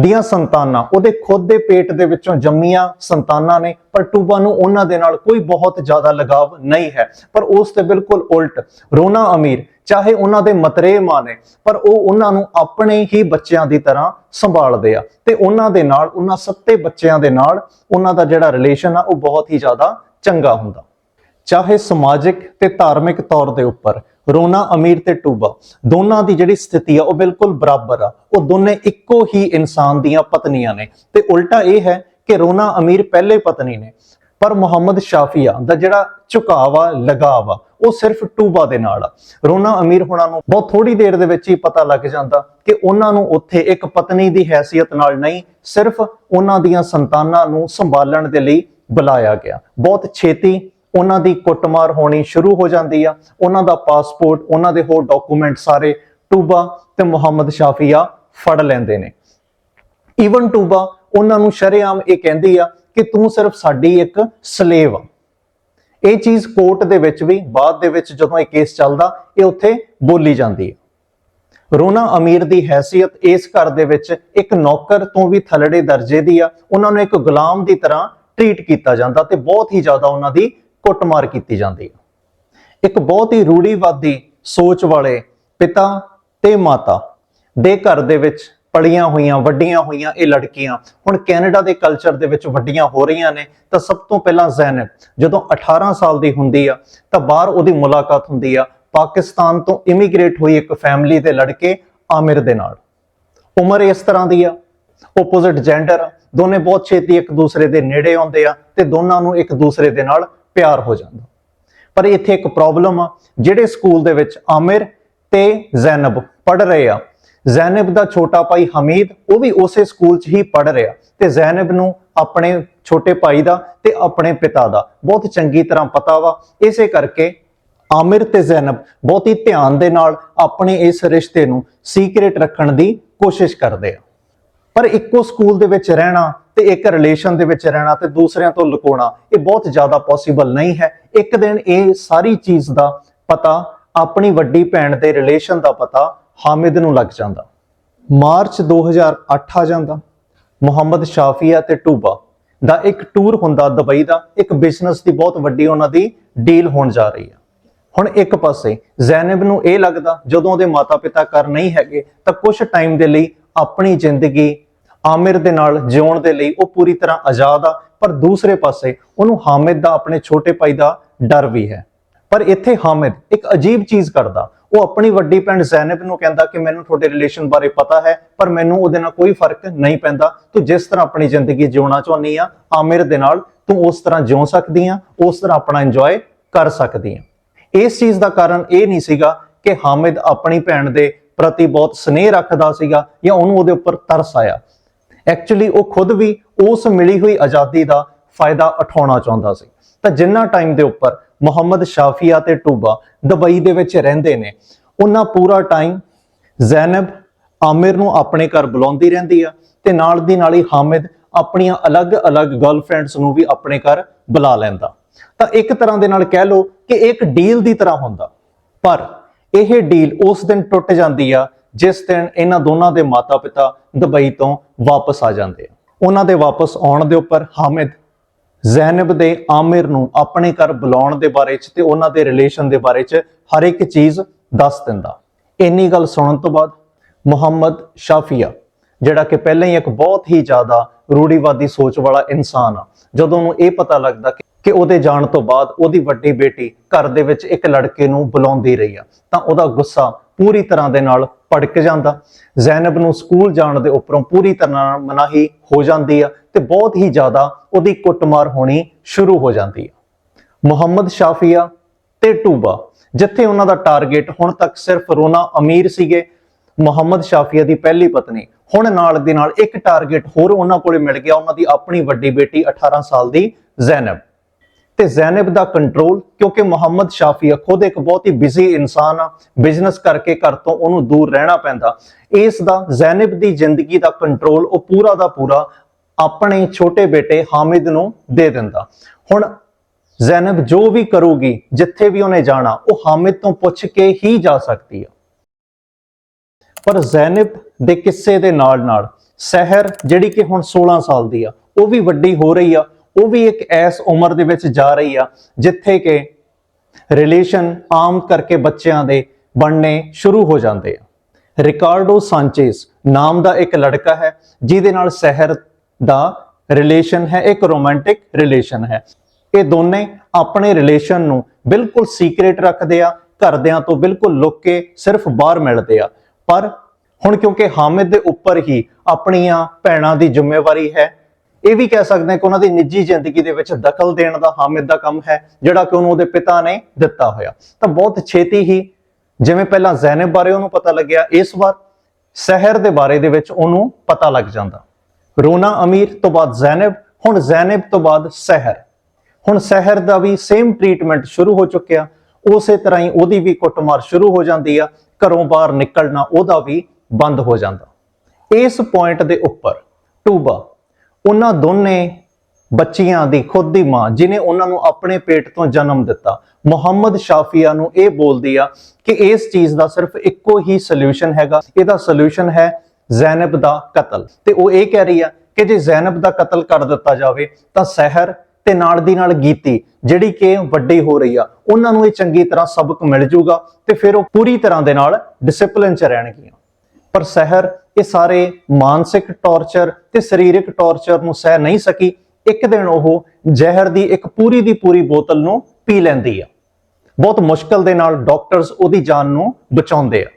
ਦੀਆਂ ਸੰਤਾਨਾਂ, ਉਹਦੇ ਖੁਦ ਦੇ ਪੇਟ ਦੇ ਵਿੱਚੋਂ ਜੰਮੀਆਂ ਸੰਤਾਨਾਂ ਨੇ, ਪਰ ਟੂਬਾ ਨੂੰ ਉਹਨਾਂ ਦੇ ਨਾਲ ਕੋਈ ਬਹੁਤ ਜ਼ਿਆਦਾ ਲਗਾਵ ਨਹੀਂ ਹੈ। ਪਰ ਉਸ ਤੇ ਬਿਲਕੁਲ ਉਲਟ, ਰੋਨਾ ਅਮੀਰ, ਚਾਹੇ ਉਹਨਾਂ ਦੇ ਮਤਰੇ ਮਾਂ ਨੇ, ਪਰ ਉਹ ਉਹਨਾਂ ਨੂੰ ਆਪਣੇ ਹੀ ਬੱਚਿਆਂ ਦੀ ਤਰ੍ਹਾਂ ਸੰਭਾਲਦੇ ਆ। ਤੇ ਉਹਨਾਂ ਦੇ ਨਾਲ, ਉਹਨਾਂ ਸੱਤੇ ਬੱਚਿਆਂ ਦੇ ਨਾਲ ਉਹਨਾਂ ਦਾ ਜਿਹੜਾ ਰਿਲੇਸ਼ਨ ਆ, ਉਹ ਬਹੁਤ ਹੀ ਜ਼ਿਆਦਾ ਚੰਗਾ ਹੁੰਦਾ। ਚਾਹੇ ਸਮਾਜਿਕ ਤੇ ਧਾਰਮਿਕ ਤੌਰ ਦੇ ਉੱਪਰ ਰੋਨਾ ਅਮੀਰ ਤੇ ਟੂਬਾ। ਦੋਨਾਂ ਦੀ ਜਿਹੜੀ ਸਥਿਤੀ ਆ, ਉਹ ਬਿਲਕੁਲ ਬਰਾਬਰ ਆ। ਉਹ ਦੋਨੇ ਇੱਕੋ ਹੀ ਇਨਸਾਨ ਦੀਆਂ ਪਤਨੀਆਂ ਨੇ। ਤੇ ਉਲਟਾ ਇਹ ਹੈ ਕਿ ਰੋਨਾ ਅਮੀਰ ਪਹਿਲੇ ਪਤਨੀ ਨੇ। ਪਰ ਮੁਹੰਮਦ ਸ਼ਾਫੀਆ ਦਾ ਜਿਹੜਾ ਝੁਕਾਅ ਆ, ਲਗਾਵ ਆ, ਉਹ ਸਿਰਫ ਟੂਬਾ ਦੇ ਨਾਲ ਆ। ਰੋਨਾ ਅਮੀਰ ਹੁਣਾਂ ਨੂੰ ਬਹੁਤ ਥੋੜੀ ਦੇਰ ਦੇ ਵਿੱਚ ਹੀ ਪਤਾ ਲੱਗ ਜਾਂਦਾ ਕਿ ਉਹਨਾਂ ਨੂੰ ਉੱਥੇ ਇੱਕ ਪਤਨੀ ਦੀ ਹੈਸੀਅਤ ਨਾਲ ਨਹੀਂ, ਸਿਰਫ ਉਹਨਾਂ ਦੀਆਂ ਸੰਤਾਨਾਂ ਨੂੰ ਸੰਭਾਲਣ ਦੇ ਲਈ ਬੁਲਾਇਆ ਗਿਆ। ਬਹੁਤ ਛੇਤੀ ਉਹਨਾਂ ਦੀ ਕੁੱਟਮਾਰ ਹੋਣੀ ਸ਼ੁਰੂ ਹੋ ਜਾਂਦੀ ਆ। ਉਹਨਾਂ ਦਾ ਪਾਸਪੋਰਟ, ਉਹਨਾਂ ਦੇ ਹੋਰ ਡਾਕੂਮੈਂਟ ਸਾਰੇ ਟੂਬਾ ਤੇ ਮੁਹੰਮਦ ਸ਼ਾਫੀਆ ਫੜ ਲੈਂਦੇ ਨੇ। ਈਵਨ ਟੂਬਾ, ਉਹਨਾਂ ਨੂੰ ਸ਼ਰੇਆਮ ਇਹ ਕਹਿੰਦੀ ਆ ਕਿ ਤੂੰ ਸਿਰਫ ਸਾਡੀ ਇੱਕ ਸਲੇਵ ਆ। ਇਹ ਚੀਜ਼ ਕੋਰਟ ਦੇ ਵਿੱਚ ਵੀ, ਬਾਅਦ ਦੇ ਵਿੱਚ ਜਦੋਂ ਇਹ ਕੇਸ ਚੱਲਦਾ, ਇਹ ਉੱਥੇ ਬੋਲੀ ਜਾਂਦੀ ਹੈ ਰੋਨਾ ਅਮੀਰ ਦੀ ਹੈਸੀਅਤ ਇਸ ਘਰ ਦੇ ਵਿੱਚ ਇੱਕ ਨੌਕਰ ਤੋਂ ਵੀ ਥਲੜੇ ਦਰਜੇ ਦੀ ਆ। ਉਹਨਾਂ ਨੂੰ ਇੱਕ ਗੁਲਾਮ ਦੀ ਤਰ੍ਹਾਂ ਟਰੀਟ ਕੀਤਾ ਜਾਂਦਾ ਤੇ ਬਹੁਤ ਹੀ ਜ਼ਿਆਦਾ ਉਹਨਾਂ ਦੀ ਕੁੱਟਮਾਰ ਕੀਤੀ ਜਾਂਦੀ ਹੈ। ਇੱਕ ਬਹੁਤ ਹੀ ਰੂੜੀਵਾਦੀ ਸੋਚ ਵਾਲੇ ਪਿਤਾ ਤੇ ਮਾਤਾ ਦੇ ਘਰ ਦੇ ਵਿੱਚ ਪੜੀਆਂ ਹੋਈਆਂ, ਵੱਡੀਆਂ ਹੋਈਆਂ ਇਹ ਲੜਕੀਆਂ ਹੁਣ ਕੈਨੇਡਾ ਦੇ ਕਲਚਰ ਦੇ ਵਿੱਚ ਵੱਡੀਆਂ ਹੋ ਰਹੀਆਂ ਨੇ ਤਾਂ ਸਭ ਤੋਂ ਪਹਿਲਾਂ ਜ਼ੈਨਬ ਜਦੋਂ 18 ਸਾਲ ਦੀ ਹੁੰਦੀ ਆ ਤਾਂ ਬਾਹਰ ਉਹਦੀ ਮੁਲਾਕਾਤ ਹੁੰਦੀ ਆ। ਪਾਕਿਸਤਾਨ ਤੋਂ ਇਮੀਗ੍ਰੇਟ ਹੋਈ ਇੱਕ ਫੈਮਿਲੀ ਦੇ ਲੜਕੇ ਆਮਿਰ ਦੇ ਨਾਲ। ਉਮਰ ਇਸ ਤਰ੍ਹਾਂ ਦੀ ਆ ਆਪੋਜ਼ਿਟ ਜੈਂਡਰ ਦੋਨੇ ਬਹੁਤ ਛੇਤੀ ਇੱਕ ਦੂਸਰੇ ਦੇ ਨੇੜੇ ਆਉਂਦੇ ਆ ਤੇ ਦੋਨਾਂ ਨੂੰ ਇੱਕ ਦੂਸਰੇ ਦੇ ਨਾਲ ਪਿਆਰ ਹੋ ਜਾਂਦਾ। ਪਰ ਇੱਥੇ ਇੱਕ ਪ੍ਰੋਬਲਮ ਆ, ਜਿਹੜੇ ਸਕੂਲ ਦੇ ਵਿੱਚ ਆਮਿਰ ਤੇ ਜ਼ੈਨਬ ਪੜ ਰਹੇ ਆ, ਜ਼ੈਨਬ ਦਾ ਛੋਟਾ ਭਾਈ ਹਮੀਦ, ਉਹ ਵੀ ਉਸੇ ਸਕੂਲ 'ਚ ਹੀ ਪੜ ਰਿਹਾ ਤੇ ਜ਼ੈਨਬ ਨੂੰ ਆਪਣੇ ਛੋਟੇ ਭਾਈ ਦਾ ਤੇ ਆਪਣੇ ਪਿਤਾ ਦਾ ਬਹੁਤ ਚੰਗੀ ਤਰ੍ਹਾਂ ਪਤਾ ਵਾ। ਇਸੇ ਕਰਕੇ ਆਮਿਰ ਤੇ ਜ਼ੈਨਬ ਬਹੁਤ ਹੀ ਧਿਆਨ ਦੇ ਨਾਲ ਆਪਣੇ ਇਸ ਰਿਸ਼ਤੇ ਨੂੰ ਸੀਕ੍ਰੀਟ ਰੱਖਣ ਦੀ ਕੋਸ਼ਿਸ਼ ਕਰਦੇ ਆ। ਪਰ ਇੱਕੋ ਸਕੂਲ ਦੇ ਵਿੱਚ ਰਹਿਣਾ ਤੇ ਇੱਕ ਰਿਲੇਸ਼ਨ ਦੇ ਵਿੱਚ ਰਹਿਣਾ ਤੇ ਦੂਸਰਿਆਂ ਤੋਂ ਲੁਕਾਉਣਾ, ਇਹ ਬਹੁਤ ਜ਼ਿਆਦਾ ਪੋਸੀਬਲ ਨਹੀਂ ਹੈ। ਇੱਕ ਦਿਨ ਇਹ ਸਾਰੀ ਚੀਜ਼ ਦਾ ਪਤਾ, ਆਪਣੀ ਵੱਡੀ ਭੈਣ ਦੇ ਰਿਲੇਸ਼ਨ ਦਾ ਪਤਾ ਹਾਮਿਦ ਨੂੰ ਲੱਗ ਜਾਂਦਾ। ਮਾਰਚ 2008 ਆ ਜਾਂਦਾ। ਮੁਹੰਮਦ ਸ਼ਾਫੀਆ ਤੇ ਟੂਬਾ ਦਾ ਇੱਕ ਟੂਰ ਹੁੰਦਾ ਦੁਬਈ ਦਾ। ਇੱਕ ਬਿਜ਼ਨਸ ਦੀ ਬਹੁਤ ਵੱਡੀ ਉਹਨਾਂ ਦੀ ਡੀਲ ਹੋਣ ਜਾ ਰਹੀ ਹੈ ਹੁਣ ਇੱਕ ਪਾਸੇ ਜ਼ੈਨਬ ਨੂੰ ਇਹ ਲੱਗਦਾ, ਜਦੋਂ ਉਹਦੇ ਮਾਤਾ-ਪਿਤਾ ਘਰ ਨਹੀਂ ਹੈਗੇ, ਤਾਂ ਕੁਝ ਟਾਈਮ ਦੇ ਲਈ ਆਪਣੀ ਜ਼ਿੰਦਗੀ ਆਮਿਰ ਦੇ ਨਾਲ ਜਿਉਣ ਦੇ ਲਈ ਉਹ ਪੂਰੀ ਤਰ੍ਹਾਂ ਆਜ਼ਾਦ ਆ, ਪਰ ਦੂਸਰੇ ਪਾਸੇ ਉਹਨੂੰ ਹਾਮਿਦ ਦਾ ਆਪਣੇ ਛੋਟੇ ਭਾਈ ਦਾ ਡਰ ਵੀ ਹੈ। ਪਰ ਇੱਥੇ ਹਾਮਿਦ ਇੱਕ ਅਜੀਬ ਚੀਜ਼ ਕਰਦਾ। ਉਹ ਆਪਣੀ ਵੱਡੀ ਭੈਣ ਜ਼ੈਨਬ ਨੂੰ ਕਹਿੰਦਾ ਕਿ ਮੈਨੂੰ ਤੁਹਾਡੇ ਰਿਲੇਸ਼ਨ ਬਾਰੇ ਪਤਾ ਹੈ, ਪਰ ਮੈਨੂੰ ਉਹਦੇ ਨਾਲ ਕੋਈ ਫ਼ਰਕ ਨਹੀਂ ਪੈਂਦਾ। ਤੂੰ ਜਿਸ ਤਰ੍ਹਾਂ ਆਪਣੀ ਜ਼ਿੰਦਗੀ ਜਿਉਣਾ ਚਾਹੁੰਦੀ ਆ ਆਮਿਰ ਦੇ ਨਾਲ ਤੂੰ ਉਸ ਤਰ੍ਹਾਂ ਜਿਉ ਸਕਦੀ ਆ, ਉਸ ਤਰ੍ਹਾਂ ਆਪਣਾ ਇੰਜੋਏ ਕਰ ਸਕਦੀ ਆ। ਇਸ ਚੀਜ਼ ਦਾ ਕਾਰਨ ਇਹ ਨਹੀਂ ਸੀਗਾ ਕਿ ਹਾਮਿਦ ਆਪਣੀ ਭੈਣ ਦੇ ਪ੍ਰਤੀ ਬਹੁਤ ਸਨੇਹ ਰੱਖਦਾ ਸੀਗਾ ਜਾਂ ਉਹਨੂੰ ਉਹਦੇ ਉੱਪਰ ਤਰਸ ਆਇਆ। ਐਕਚੁਅਲੀ ਉਹ ਖੁਦ ਵੀ ਉਸ ਮਿਲੀ ਹੋਈ ਆਜ਼ਾਦੀ ਦਾ ਫਾਇਦਾ ਉਠਾਉਣਾ ਚਾਹੁੰਦਾ ਸੀ। ਤਾਂ ਜਿੰਨਾ ਟਾਈਮ ਦੇ ਉੱਪਰ ਮੁਹੰਮਦ ਸ਼ਾਫੀਆ ਤੇ ਟੂਬਾ ਦੁਬਈ ਦੇ ਵਿੱਚ ਰਹਿੰਦੇ ਨੇ, ਉਹਨਾਂ ਪੂਰਾ ਟਾਈਮ ਜ਼ੈਨਬ ਆਮਿਰ ਨੂੰ ਆਪਣੇ ਘਰ ਬੁਲਾਉਂਦੀ ਰਹਿੰਦੀ ਆ ਤੇ ਨਾਲ ਦੀ ਨਾਲ ਹੀ ਹਾਮਿਦ ਆਪਣੀਆਂ ਅਲੱਗ-ਅਲੱਗ ਗਰਲਫ੍ਰੈਂਡਸ ਨੂੰ ਵੀ ਆਪਣੇ ਘਰ ਬੁਲਾ ਲੈਂਦਾ। ਤਾਂ ਇੱਕ ਤਰ੍ਹਾਂ ਦੇ ਨਾਲ ਕਹਿ ਲਓ ਕਿ ਇੱਕ ਡੀਲ ਦੀ ਤਰ੍ਹਾਂ ਹੁੰਦਾ। ਪਰ ਇਹ ਡੀਲ ਉਸ ਦਿਨ ਟੁੱਟ ਜਾਂਦੀ ਆ ਜਿਸ ਦਿਨ ਇਹਨਾਂ ਦੋਨਾਂ ਦੇ ਮਾਤਾ-ਪਿਤਾ ਦੁਬਈ ਤੋਂ ਵਾਪਸ ਆ ਜਾਂਦੇ ਆ। ਉਹਨਾਂ ਦੇ ਵਾਪਸ ਆਉਣ ਦੇ ਉੱਪਰ ਹਾਮਿਦ ਜ਼ੈਨਬ ਦੇ ਆਮਿਰ ਨੂੰ ਆਪਣੇ ਘਰ ਬੁਲਾਉਣ ਦੇ ਬਾਰੇ ਚ ਤੇ ਉਹਨਾਂ ਦੇ ਰਿਲੇਸ਼ਨ ਦੇ ਬਾਰੇ ਚ ਹਰ ਇੱਕ ਚੀਜ਼ ਦੱਸ ਦਿੰਦਾ। ਇੰਨੀ ਗੱਲ ਸੁਣਨ ਤੋਂ ਬਾਅਦ ਮੁਹੰਮਦ ਸ਼ਾਫੀਆ, ਜਿਹੜਾ ਕਿ ਪਹਿਲਾਂ ਹੀ ਇੱਕ ਬਹੁਤ ਹੀ ਜ਼ਿਆਦਾ ਰੂੜੀਵਾਦੀ ਸੋਚ ਵਾਲਾ ਇਨਸਾਨ ਆ, ਜਦੋਂ ਉਹਨੂੰ ਇਹ ਪਤਾ ਲੱਗਦਾ ਕਿ ਕਿ ਉਹਦੇ ਜਾਣ ਤੋਂ ਬਾਅਦ ਉਹਦੀ ਵੱਡੀ ਬੇਟੀ ਘਰ ਦੇ ਵਿੱਚ ਇੱਕ ਲੜਕੇ ਨੂੰ ਬੁਲਾਉਂਦੀ ਰਹੀ ਆ, ਤਾਂ ਉਹਦਾ ਗੁੱਸਾ ਪੂਰੀ ਤਰ੍ਹਾਂ ਦੇ ਨਾਲ ਭੜਕ ਜਾਂਦਾ। ਜ਼ੈਨਬ ਨੂੰ ਸਕੂਲ ਜਾਣ ਦੇ ਉੱਪਰੋਂ ਪੂਰੀ ਤਰ੍ਹਾਂ ਨਾਲ ਮਨਾਹੀ ਹੋ ਜਾਂਦੀ ਆ ਤੇ ਬਹੁਤ ਹੀ ਜ਼ਿਆਦਾ ਉਹਦੀ ਕੁੱਟਮਾਰ ਹੋਣੀ ਸ਼ੁਰੂ ਹੋ ਜਾਂਦੀ ਆ। ਮੁਹੰਮਦ ਸ਼ਾਫੀਆ ਤੇ ਟੂਬਾ, ਜਿੱਥੇ ਉਹਨਾਂ ਦਾ ਟਾਰਗੇਟ ਹੁਣ ਤੱਕ ਸਿਰਫ ਰੋਨਾ ਅਮੀਰ ਸੀਗੇ, ਮੁਹੰਮਦ ਸ਼ਾਫੀਆ ਦੀ ਪਹਿਲੀ ਪਤਨੀ। ਹੁਣ ਨਾਲ ਦੇ ਨਾਲ ਇੱਕ ਟਾਰਗੇਟ ਹੋਰ ਉਹਨਾਂ ਕੋਲੇ ਮਿਲ ਗਿਆ, ਉਹਨਾਂ ਦੀ ਆਪਣੀ ਵੱਡੀ ਬੇਟੀ 18 ਸਾਲ ਦੀ ਜ਼ੈਨਬ। ਤੇ ਜ਼ੈਨਬ ਦਾ ਕੰਟਰੋਲ ਕਿਉਂਕਿ ਮੁਹੰਮਦ ਸ਼ਾਫੀਆ ਖੁਦ ਇੱਕ ਬਹੁਤ ਹੀ ਬਿਜ਼ੀ ਇਨਸਾਨ ਆ ਬਿਜ਼ਨਸ ਕਰਕੇ ਘਰ ਤੋਂ ਉਹਨੂੰ ਦੂਰ ਰਹਿਣਾ ਪੈਂਦਾ। ਇਸ ਦਾ ਜ਼ੈਨਬ ਦੀ ਜ਼ਿੰਦਗੀ ਦਾ ਕੰਟਰੋਲ ਉਹ ਪੂਰਾ ਦਾ ਪੂਰਾ ਆਪਣੇ ਛੋਟੇ ਬੇਟੇ ਹਾਮਿਦ ਨੂੰ ਦੇ ਦਿੰਦਾ। ਹੁਣ ਜ਼ੈਨਬ ਜੋ ਵੀ ਕਰੂਗੀ, ਜਿੱਥੇ ਵੀ ਉਹਨੇ ਜਾਣਾ, ਉਹ ਹਾਮਿਦ ਤੋਂ ਪੁੱਛ ਕੇ ਹੀ ਜਾ ਸਕਦੀ ਆ। ਪਰ ਜ਼ੈਨਬ ਦੇ ਕਿੱਸੇ ਦੇ ਨਾਲ ਨਾਲ ਸਹਿਰ ਜਿਹੜੀ ਕਿ ਹੁਣ 16 ਸਾਲ ਦੀ ਆ, ਉਹ ਵੀ ਵੱਡੀ ਹੋ ਰਹੀ ਆ ਉਹ ਵੀ ਇੱਕ ਐਸ ਉਮਰ ਦੇ ਵਿੱਚ ਜਾ ਰਹੀ ਆ, ਜਿੱਥੇ ਕਿ ਰਿਲੇਸ਼ਨ ਆਮ ਕਰਕੇ ਬੱਚਿਆਂ ਦੇ ਬਣਨੇ ਸ਼ੁਰੂ ਹੋ ਜਾਂਦੇ ਆ। ਰਿਕਾਰਡੋ ਸਾਂਚੇਸ ਨਾਮ ਦਾ ਇੱਕ ਲੜਕਾ ਹੈ, ਜਿਹਦੇ ਨਾਲ ਸਹਿਰ ਦਾ ਰਿਲੇਸ਼ਨ ਹੈ, ਇੱਕ ਰੋਮਾਂਟਿਕ ਰਿਲੇਸ਼ਨ ਹੈ। ਇਹ ਦੋਨੇ ਆਪਣੇ ਰਿਲੇਸ਼ਨ ਨੂੰ ਬਿਲਕੁਲ ਸੀਕ੍ਰੀਟ ਰੱਖਦੇ ਆ, ਘਰਦਿਆਂ ਤੋਂ ਬਿਲਕੁਲ ਲੁੱਕ ਕੇ ਸਿਰਫ ਬਾਹਰ ਮਿਲਦੇ ਆ। ਪਰ ਹੁਣ ਕਿਉਂਕਿ ਹਾਮਿਦ ਦੇ ਉੱਪਰ ਹੀ ਆਪਣੀਆਂ ਭੈਣਾਂ ਦੀ ਜ਼ਿੰਮੇਵਾਰੀ ਹੈ ਇਹ ਵੀ ਕਹਿ ਸਕਦੇ ਹਾਂ ਕਿ ਉਹਨਾਂ ਦੀ ਨਿੱਜੀ ਜ਼ਿੰਦਗੀ ਦੇ ਵਿੱਚ ਦਖਲ ਦੇਣ ਦਾ ਹਾਮਿਦ ਦਾ ਕੰਮ ਹੈ, ਜਿਹੜਾ ਕਿ ਉਹਨੂੰ ਉਹਦੇ ਪਿਤਾ ਨੇ ਦਿੱਤਾ ਹੋਇਆ। ਤਾਂ ਬਹੁਤ ਛੇਤੀ ਹੀ ਜਿਵੇਂ ਪਹਿਲਾਂ ਜ਼ੈਨਬ ਬਾਰੇ ਉਹਨੂੰ ਪਤਾ ਲੱਗਿਆ, ਇਸ ਵਾਰ ਸਹਿਰ ਦੇ ਬਾਰੇ ਦੇ ਵਿੱਚ ਉਹਨੂੰ ਪਤਾ ਲੱਗ ਜਾਂਦਾ। ਰੋਨਾ ਅਮੀਰ ਤੋਂ ਬਾਅਦ ਜ਼ੈਨਬ ਹੁਣ ਜ਼ੈਨਬ ਤੋਂ ਬਾਅਦ ਸਹਿਰ। ਹੁਣ ਸਹਿਰ ਦਾ ਵੀ ਸੇਮ ਟ੍ਰੀਟਮੈਂਟ ਸ਼ੁਰੂ ਹੋ ਚੁੱਕਿਆ। ਉਸੇ ਤਰ੍ਹਾਂ ਹੀ ਉਹਦੀ ਵੀ ਕੁੱਟਮਾਰ ਸ਼ੁਰੂ ਹੋ ਜਾਂਦੀ ਆ। ਘਰੋਂ ਬਾਹਰ ਨਿਕਲਣਾ ਉਹਦਾ ਵੀ ਬੰਦ ਹੋ ਜਾਂਦਾ। ਇਸ ਪੁਆਇੰਟ ਦੇ ਉੱਪਰ ਟੂਬਾ ਉਹਨਾਂ ਦੋਨੇ ਬੱਚੀਆਂ ਦੀ ਖੁਦ ਦੀ ਮਾਂ ਜਿਨੇ ਉਹਨਾਂ ਨੂੰ ਆਪਣੇ ਪੇਟ ਤੋਂ ਜਨਮ ਦਿੱਤਾ। ਮੁਹੰਮਦ ਸ਼ਾਫੀਆ ਨੂੰ ਇਹ ਬੋਲਦੀ ਆ ਕਿ ਇਸ ਚੀਜ਼ ਦਾ ਸਿਰਫ ਇੱਕੋ ਹੀ ਸੋਲੂਸ਼ਨ ਹੈਗਾ। ਇਹਦਾ ਸੋਲੂਸ਼ਨ ਹੈ ਜ਼ੈਨਬ ਦਾ ਕਤਲ। ਤੇ ਉਹ ਇਹ ਕਹਿ ਰਹੀ ਆ ਕਿ ਜੇ ਜ਼ੈਨਬ ਦਾ ਕਤਲ ਕਰ ਦਿੱਤਾ ਜਾਵੇ, ਤਾਂ ਸਹਿਰ ਤੇ ਨਾਲ ਦੀ ਨਾਲ ਗੀਤੀ ਜਿਹੜੀ ਕਿ ਵੱਡੀ ਹੋ ਰਹੀ ਆ, ਉਹਨਾਂ ਨੂੰ ਇਹ ਚੰਗੀ ਤਰ੍ਹਾਂ ਸਬਕ ਮਿਲ ਜਾਊਗਾ ਤੇ ਫਿਰ ਉਹ ਪੂਰੀ ਤਰ੍ਹਾਂ ਦੇ ਨਾਲ ਡਿਸਪਲਿਨ 'ਚ ਰਹਿਣਗੀਆਂ। ਪਰ ਸਹਿਰ ਇਹ ਸਾਰੇ ਮਾਨਸਿਕ ਟੌਰਚਰ ਤੇ ਸਰੀਰਕ ਟੌਰਚਰ ਨੂੰ ਸਹਿ ਨਹੀਂ ਸਕੀ। ਇੱਕ ਦਿਨ ਉਹ ਜ਼ਹਿਰ ਦੀ ਇੱਕ ਪੂਰੀ ਦੀ ਪੂਰੀ ਬੋਤਲ ਨੂੰ ਪੀ ਲੈਂਦੀ ਆ। ਬਹੁਤ ਮੁਸ਼ਕਲ ਦੇ ਨਾਲ ਡਾਕਟਰਸ ਉਹਦੀ ਜਾਨ ਨੂੰ ਬਚਾਉਂਦੇ ਆ।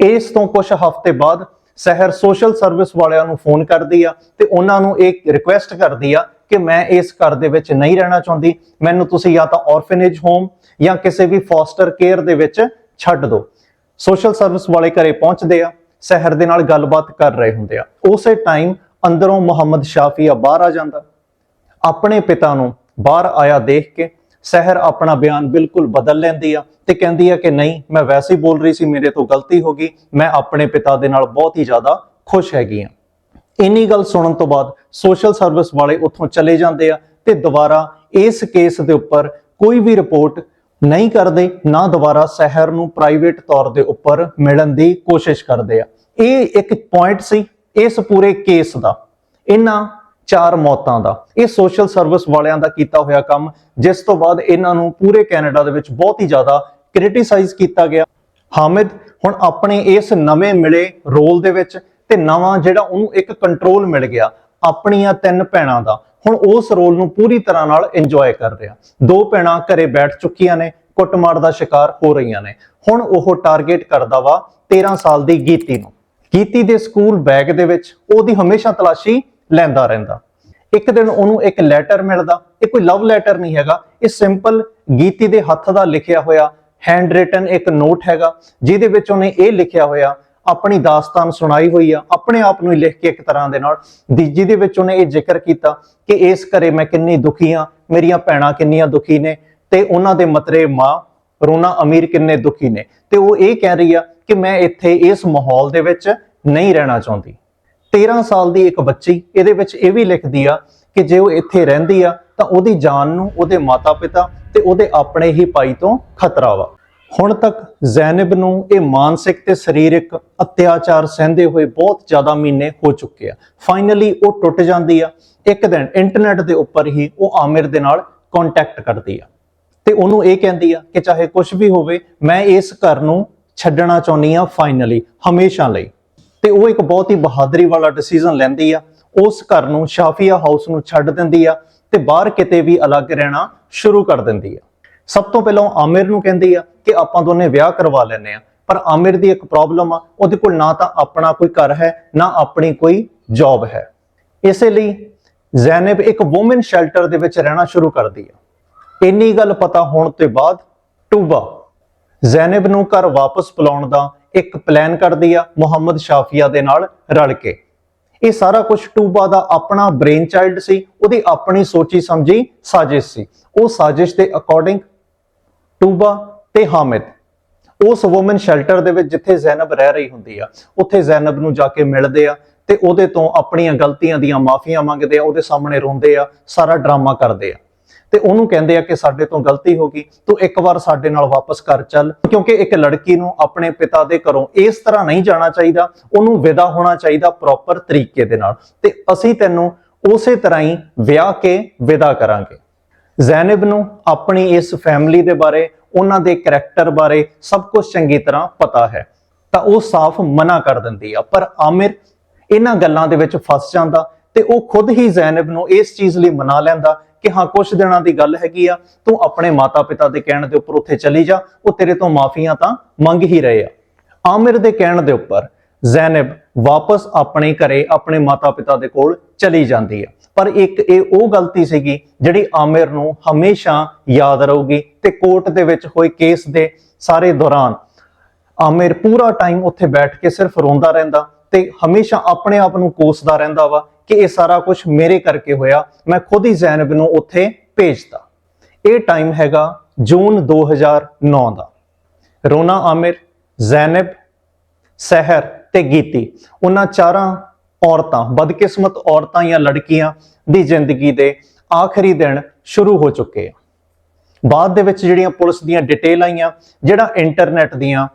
ਇਸ ਤੋਂ ਕੁਝ ਹਫ਼ਤੇ ਬਾਅਦ ਸਹਿਰ ਸੋਸ਼ਲ ਸਰਵਿਸ ਵਾਲਿਆਂ ਨੂੰ ਫੋਨ ਕਰਦੀ ਆ ਤੇ ਉਹਨਾਂ ਨੂੰ ਇੱਕ ਰਿਕੁਐਸਟ ਕਰਦੀ ਆ ਕਿ ਮੈਂ ਇਸ ਘਰ ਦੇ ਵਿੱਚ ਨਹੀਂ ਰਹਿਣਾ ਚਾਹੁੰਦੀ। ਮੈਨੂੰ ਤੁਸੀਂ ਜਾਂ ਤਾਂ ਔਰਫਨੇਜ ਹੋਮ ਜਾਂ ਕਿਸੇ ਵੀ ਫੋਸਟਰ ਕੇਅਰ ਦੇ ਵਿੱਚ ਛੱਡ ਦਿਓ। ਸੋਸ਼ਲ ਸਰਵਿਸ ਵਾਲੇ ਘਰੇ ਪਹੁੰਚਦੇ ਆ। ਸਹਿਰ ਦੇ ਨਾਲ ਗੱਲਬਾਤ ਕਰ ਰਹੇ ਹੁੰਦੇ ਆ। ਉਸੇ ਟਾਈਮ ਅੰਦਰੋਂ ਮੁਹੰਮਦ ਸ਼ਾਫੀਆ ਬਾਹਰ ਆ ਜਾਂਦਾ। ਆਪਣੇ ਪਿਤਾ ਨੂੰ ਬਾਹਰ ਆਇਆ ਦੇਖ ਕੇ ਸਹਿਰ ਆਪਣਾ ਬਿਆਨ ਬਿਲਕੁਲ ਬਦਲ ਲੈਂਦੀ ਆ ਤੇ ਕਹਿੰਦੀ ਆ ਕਿ ਨਹੀਂ, ਮੈਂ ਵੈਸੇ ਹੀ ਬੋਲ ਰਹੀ ਸੀ, ਮੇਰੇ ਤੋਂ ਗਲਤੀ ਹੋ ਗਈ, ਮੈਂ ਆਪਣੇ ਪਿਤਾ ਦੇ ਨਾਲ ਬਹੁਤ ਹੀ ਜ਼ਿਆਦਾ ਖੁਸ਼ ਹੈਗੀ ਆ। ਇੰਨੀ ਗੱਲ ਸੁਣਨ ਤੋਂ ਬਾਅਦ ਸੋਸ਼ਲ ਸਰਵਿਸ ਵਾਲੇ ਉੱਥੋਂ ਚਲੇ ਜਾਂਦੇ ਆ ਤੇ ਦੁਬਾਰਾ ਇਸ ਕੇਸ ਦੇ ਉੱਪਰ ਕੋਈ ਵੀ ਰਿਪੋਰਟ ਨਹੀਂ ਕਰਦੇ, ਨਾ ਦੁਬਾਰਾ ਸਹਿਰ ਨੂੰ ਪ੍ਰਾਈਵੇਟ ਤੌਰ ਦੇ ਉੱਪਰ ਮਿਲਣ ਦੀ ਕੋਸ਼ਿਸ਼ ਕਰਦੇ ਆ। ਇਹ ਇੱਕ ਪੁਆਇੰਟ ਸੀ, ਇਸ ਪੂਰੇ ਕੇਸ ਦਾ, ਇਹਨਾਂ ਚਾਰ ਮੌਤਾਂ ਦਾ। ਇਹ ਸੋਸ਼ਲ ਸਰਵਿਸ ਵਾਲਿਆਂ ਦਾ ਕੀਤਾ ਹੋਇਆ ਕੰਮ, ਜਿਸ ਤੋਂ ਬਾਅਦ ਇਹਨਾਂ ਨੂੰ ਪੂਰੇ ਕੈਨੇਡਾ ਦੇ ਵਿੱਚ ਬਹੁਤ ਹੀ ਜ਼ਿਆਦਾ ਕ੍ਰਿਟਿਸਾਈਜ਼ ਕੀਤਾ ਗਿਆ। ਹਾਮਿਦ, ਹੁਣ ਆਪਣੇ ਇਸ ਨਵੇਂ ਮਿਲੇ ਰੋਲ ਦੇ ਵਿੱਚ ਤੇ ਨਵਾਂ ਜਿਹੜਾ ਉਹਨੂੰ ਇੱਕ ਕੰਟਰੋਲ ਮਿਲ ਗਿਆ, ਆਪਣੀਆਂ ਤਿੰਨ ਭੈਣਾਂ ਦਾ। ਹੁਣ ਉਸ ਰੋਲ ਨੂੰ ਪੂਰੀ ਤਰ੍ਹਾਂ ਨਾਲ ਇੰਜੋਏ ਕਰ ਰਿਹਾ। ਦੋ ਭੈਣਾਂ ਘਰੇ ਬੈਠ ਚੁੱਕੀਆਂ ਨੇ, ਕੁੱਟਮਾਰ ਦਾ ਸ਼ਿਕਾਰ ਹੋ ਰਹੀਆਂ ਨੇ। ਹੁਣ ਉਹ ਟਾਰਗੇਟ ਕਰਦਾ ਵਾ 13 ਸਾਲ ਦੀ ਗੀਤੀ ਨੂੰ। ਗੀਤੀ ਦੇ ਸਕੂਲ ਬੈਗ ਦੇ ਵਿੱਚ ਉਹਦੀ ਹਮੇਸ਼ਾ ਤਲਾਸ਼ੀ ਲੈਂਦਾ ਰਹਿੰਦਾ। ਇੱਕ ਦਿਨ ਉਹਨੂੰ ਇੱਕ ਲੈਟਰ ਮਿਲਦਾ। ਇਹ ਕੋਈ ਲਵ ਲੈਟਰ ਨਹੀਂ ਹੈਗਾ। ਇਹ ਸਿੰਪਲ ਗੀਤੀ ਦੇ ਹੱਥ ਦਾ ਲਿਖਿਆ ਹੋਇਆ ਹੈਂਡ ਰਿਟਨ ਇੱਕ ਨੋਟ ਹੈਗਾ, ਜਿਹਦੇ ਵਿੱਚ ਉਹਨੇ ਇਹ ਲਿਖਿਆ ਹੋਇਆ ਆਪਣੀ ਦਾਸਤਾਨ ਸੁਣਾਈ ਹੋਈ ਆ, ਆਪਣੇ ਆਪ ਨੂੰ ਹੀ ਲਿਖ ਕੇ ਇੱਕ ਤਰ੍ਹਾਂ ਦੇ ਨਾਲ। ਦੀ ਦੇ ਵਿੱਚ ਉਹਨੇ ਇਹ ਜ਼ਿਕਰ ਕੀਤਾ ਕਿ ਇਸ ਘਰੇ ਮੈਂ ਕਿੰਨੀ ਦੁਖੀ ਆ, ਮੇਰੀਆਂ ਭੈਣਾਂ ਕਿੰਨੀਆਂ ਦੁਖੀ ਨੇ ਤੇ ਉਹਨਾਂ ਦੇ ਮਤਰੇ ਮਾਂ ਰੋਨਾ ਅਮੀਰ ਕਿੰਨੇ ਦੁਖੀ ਨੇ। ਤੇ ਉਹ ਇਹ ਕਹਿ ਰਹੀ ਆ ਕਿ ਮੈਂ ਇੱਥੇ ਇਸ ਮਾਹੌਲ ਦੇ ਵਿੱਚ ਨਹੀਂ ਰਹਿਣਾ ਚਾਹੁੰਦੀ। 13 ਸਾਲ ਦੀ ਇੱਕ ਬੱਚੀ ਇਹਦੇ ਵਿੱਚ ਇਹ ਵੀ ਲਿਖਦੀ ਆ ਕਿ ਜੇ ਉਹ ਇੱਥੇ ਰਹਿੰਦੀ ਆ ਤਾਂ ਉਹਦੀ ਜਾਨ ਨੂੰ ਉਹਦੇ ਮਾਤਾ-ਪਿਤਾ ਤੇ ਉਹਦੇ ਆਪਣੇ ਹੀ ਭਾਈ ਤੋਂ ਖਤਰਾ ਵਾ। ਹੁਣ ਤੱਕ ਜ਼ੈਨਬ ਨੂੰ ਇਹ ਮਾਨਸਿਕ ਤੇ ਸਰੀਰਕ ਅਤਿਆਚਾਰ ਸਹਿੰਦੇ ਹੋਏ ਬਹੁਤ ਜ਼ਿਆਦਾ ਮਹੀਨੇ ਹੋ ਚੁੱਕੇ ਆ। ਫਾਈਨਲੀ ਉਹ ਟੁੱਟ ਜਾਂਦੀ ਆ। ਇੱਕ ਦਿਨ ਇੰਟਰਨੈਟ ਦੇ ਉੱਪਰ ਹੀ ਉਹ ਆਮਿਰ ਦੇ ਨਾਲ ਕੰਟੈਕਟ ਕਰਦੀ ਆ। ਤੇ ਉਹਨੂੰ ਇਹ ਕਹਿੰਦੀ ਆ ਕਿ ਚਾਹੇ ਕੁਝ ਵੀ ਹੋਵੇ, ਮੈਂ ਇਸ ਘਰ ਨੂੰ ਛੱਡਣਾ ਚਾਹੁੰਦੀ ਆ ਫਾਈਨਲੀ ਹਮੇਸ਼ਾ ਲਈ। ਤੇ ਉਹ ਇੱਕ ਬਹੁਤ ਹੀ ਬਹਾਦਰੀ ਵਾਲਾ ਡਿਸੀਜਨ ਲੈਂਦੀ ਆ। ਉਸ ਘਰ ਨੂੰ ਸ਼ਾਫੀਆ ਹਾਊਸ ਨੂੰ ਛੱਡ ਦਿੰਦੀ ਆ ਤੇ ਬਾਹਰ ਕਿਤੇ ਵੀ ਅਲੱਗ ਰਹਿਣਾ ਸ਼ੁਰੂ ਕਰ ਦਿੰਦੀ ਆ। ਸਭ ਤੋਂ ਪਹਿਲਾਂ ਉਹ ਆਮਿਰ ਨੂੰ ਕਹਿੰਦੀ ਆ ਕਿ ਆਪਾਂ ਦੋਨੇ ਵਿਆਹ ਕਰਵਾ ਲੈਨੇ ਆ ਪਰ ਆਮਿਰ ਦੀ ਇੱਕ ਪ੍ਰੋਬਲਮ ਆ, ਉਹਦੇ ਕੋਲ ਨਾ ਤਾਂ ਆਪਣਾ ਕੋਈ ਘਰ ਹੈ, ਨਾ ਆਪਣੀ ਕੋਈ ਜੌਬ ਹੈ। ਇਸੇ ਲਈ ਜ਼ੈਨਬ ਇੱਕ ਔਮਨ ਸ਼ੈਲਟਰ ਦੇ ਵਿੱਚ ਰਹਿਣਾ ਸ਼ੁਰੂ ਕਰਦੀ ਆ। ਇੰਨੀ ਗੱਲ ਪਤਾ ਹੋਣ ਤੋਂ ਬਾਅਦ ਟੂਬਾ ਜ਼ੈਨਬ ਨੂੰ ਘਰ ਵਾਪਸ ਬੁਲਾਉਣ ਦਾ ਇੱਕ ਪਲਾਨ ਕਰਦੀ ਆ, ਮੁਹੰਮਦ ਸ਼ਾਫੀਆ ਦੇ ਨਾਲ ਰਲ ਕੇ। ਇਹ ਸਾਰਾ ਕੁਝ ਟੂਬਾ ਦਾ ਆਪਣਾ ਬ੍ਰੇਨ ਚਾਈਲਡ ਸੀ, ਉਹਦੀ ਆਪਣੀ ਸੋਚੀ ਸਮਝੀ ਸਾਜ਼ਿਸ਼ ਸੀ। ਉਹ ਸਾਜ਼ਿਸ਼ ਦੇ ਅਕੋਰਡਿੰਗ ਟੂਬਾ ਤੇ ਹਾਮਿਦ, ਉਸ ਔਮਨ ਸ਼ੈਲਟਰ ਦੇ ਵਿੱਚ ਜਿੱਥੇ ਜ਼ੈਨਬ ਰਹਿ ਰਹੀ ਹੁੰਦੀ ਆ, ਉੱਥੇ ਜ਼ੈਨਬ ਨੂੰ ਜਾ ਕੇ ਮਿਲਦੇ ਆ ਤੇ ਉਹਦੇ ਤੋਂ ਆਪਣੀਆਂ ਗਲਤੀਆਂ ਦੀਆਂ ਮਾਫੀਆਂ ਮੰਗਦੇ ਆ, ਉਹਦੇ ਸਾਹਮਣੇ ਰੋਂਦੇ ਆ, ਸਾਰਾ ਡਰਾਮਾ ਕਰਦੇ ਆ। ਤੇ ਉਹਨੂੰ ਕਹਿੰਦੇ ਆ ਕਿ ਸਾਡੇ ਤੋਂ ਗਲਤੀ ਹੋ ਗਈ, ਤੂੰ ਇੱਕ ਵਾਰ ਸਾਡੇ ਨਾਲ ਵਾਪਸ ਘਰ ਚੱਲ, ਕਿਉਂਕਿ ਇੱਕ ਲੜਕੀ ਨੂੰ ਆਪਣੇ ਪਿਤਾ ਦੇ ਘਰੋਂ ਇਸ ਤਰ੍ਹਾਂ ਨਹੀਂ ਜਾਣਾ ਚਾਹੀਦਾ, ਉਹਨੂੰ ਵਿਦਾ ਹੋਣਾ ਚਾਹੀਦਾ ਪ੍ਰੋਪਰ ਤਰੀਕੇ ਦੇ ਨਾਲ। ਤੇ ਅਸੀਂ ਤੈਨੂੰ ਉਸੇ ਤਰ੍ਹਾਂ ਹੀ ਵਿਆਹ ਕੇ ਵਿਦਾ ਕਰਾਂਗੇ। ਜ਼ੈਨਬ ਨੂੰ ਆਪਣੀ ਇਸ ਫੈਮਿਲੀ ਦੇ ਬਾਰੇ ਉਹਨਾਂ ਦੇ ਕੈਰੈਕਟਰ ਬਾਰੇ ਸਭ ਕੁਝ ਚੰਗੀ ਤਰ੍ਹਾਂ ਪਤਾ ਹੈ। ਤਾਂ ਉਹ ਸਾਫ਼ ਮਨਾ ਕਰ ਦਿੰਦੀ ਆ। ਪਰ ਆਮਿਰ ਇਹਨਾਂ ਗੱਲਾਂ ਦੇ ਵਿੱਚ ਫਸ ਜਾਂਦਾ ਤੇ ਉਹ ਖੁਦ ਹੀ ਜ਼ੈਨਬ ਨੂੰ ਇਸ ਚੀਜ਼ ਲਈ ਮਨਾ ਲੈਂਦਾ ਕਿ ਹਾਂ ਕੁਝ ਦਿਨਾਂ ਦੀ ਗੱਲ ਹੈਗੀ ਆ, ਤੂੰ ਆਪਣੇ ਮਾਤਾ-ਪਿਤਾ ਦੇ ਕਹਿਣ ਦੇ ਉੱਪਰ ਉੱਥੇ ਚਲੀ ਜਾ, ਉਹ ਤੇਰੇ ਤੋਂ ਮਾਫੀਆਂ ਤਾਂ ਮੰਗ ਹੀ ਰਹੇ ਆ। ਆਮਿਰ ਦੇ ਕਹਿਣ ਦੇ ਉੱਪਰ ਜ਼ੈਨਬ ਵਾਪਸ ਆਪਣੇ ਘਰੇ ਆਪਣੇ ਮਾਤਾ-ਪਿਤਾ ਦੇ ਕੋਲ ਚਲੀ ਜਾਂਦੀ ਆ। ਪਰ ਇੱਕ ਇਹ ਉਹ ਗਲਤੀ ਸੀਗੀ ਜਿਹੜੀ ਆਮਿਰ ਨੂੰ ਹਮੇਸ਼ਾ ਯਾਦ ਰਹੂਗੀ ਤੇ ਕੋਰਟ ਦੇ ਵਿੱਚ ਹੋਏ ਕੇਸ ਦੇ ਸਾਰੇ ਦੌਰਾਨ ਆਮਿਰ ਪੂਰਾ ਟਾਈਮ ਉੱਥੇ ਬੈਠ ਕੇ ਸਿਰਫ ਰੋਂਦਾ ਰਹਿੰਦਾ ਤੇ ਹਮੇਸ਼ਾ ਆਪਣੇ ਆਪ ਨੂੰ ਕੋਸਦਾ ਰਹਿੰਦਾ ਵਾ ਕਿ ਇਹ ਸਾਰਾ ਕੁਝ ਮੇਰੇ ਕਰਕੇ ਹੋਇਆ, ਮੈਂ ਖੁਦ ਹੀ ਜ਼ੈਨਬ ਨੂੰ ਉੱਥੇ ਭੇਜਤਾ। ਇਹ ਟਾਈਮ ਹੈਗਾ ਜੂਨ 2009 ਦਾ। ਰੋਨਾ ਆਮਿਰ, ਜ਼ੈਨਬ, ਸਹਿਰ ਤੇ ਗੀਤੀ। ਉਹਨਾਂ ਚਾਰਾਂ ਔਰਤਾਂ, ਬਦਕਿਸਮਤ ਔਰਤਾਂ ਜਾਂ ਲੜਕੀਆਂ ਦੀ ਜ਼ਿੰਦਗੀ ਦੇ ਆਖਰੀ ਦਿਨ ਸ਼ੁਰੂ ਹੋ ਚੁੱਕੇ ਆ। ਬਾਅਦ ਦੇ ਵਿੱਚ ਜਿਹੜੀਆਂ ਪੁਲਿਸ ਦੀਆਂ ਡਿਟੇਲ ਆਈਆਂ, ਜਿਹੜਾ ਇੰਟਰਨੈਟ ਦੀਆਂ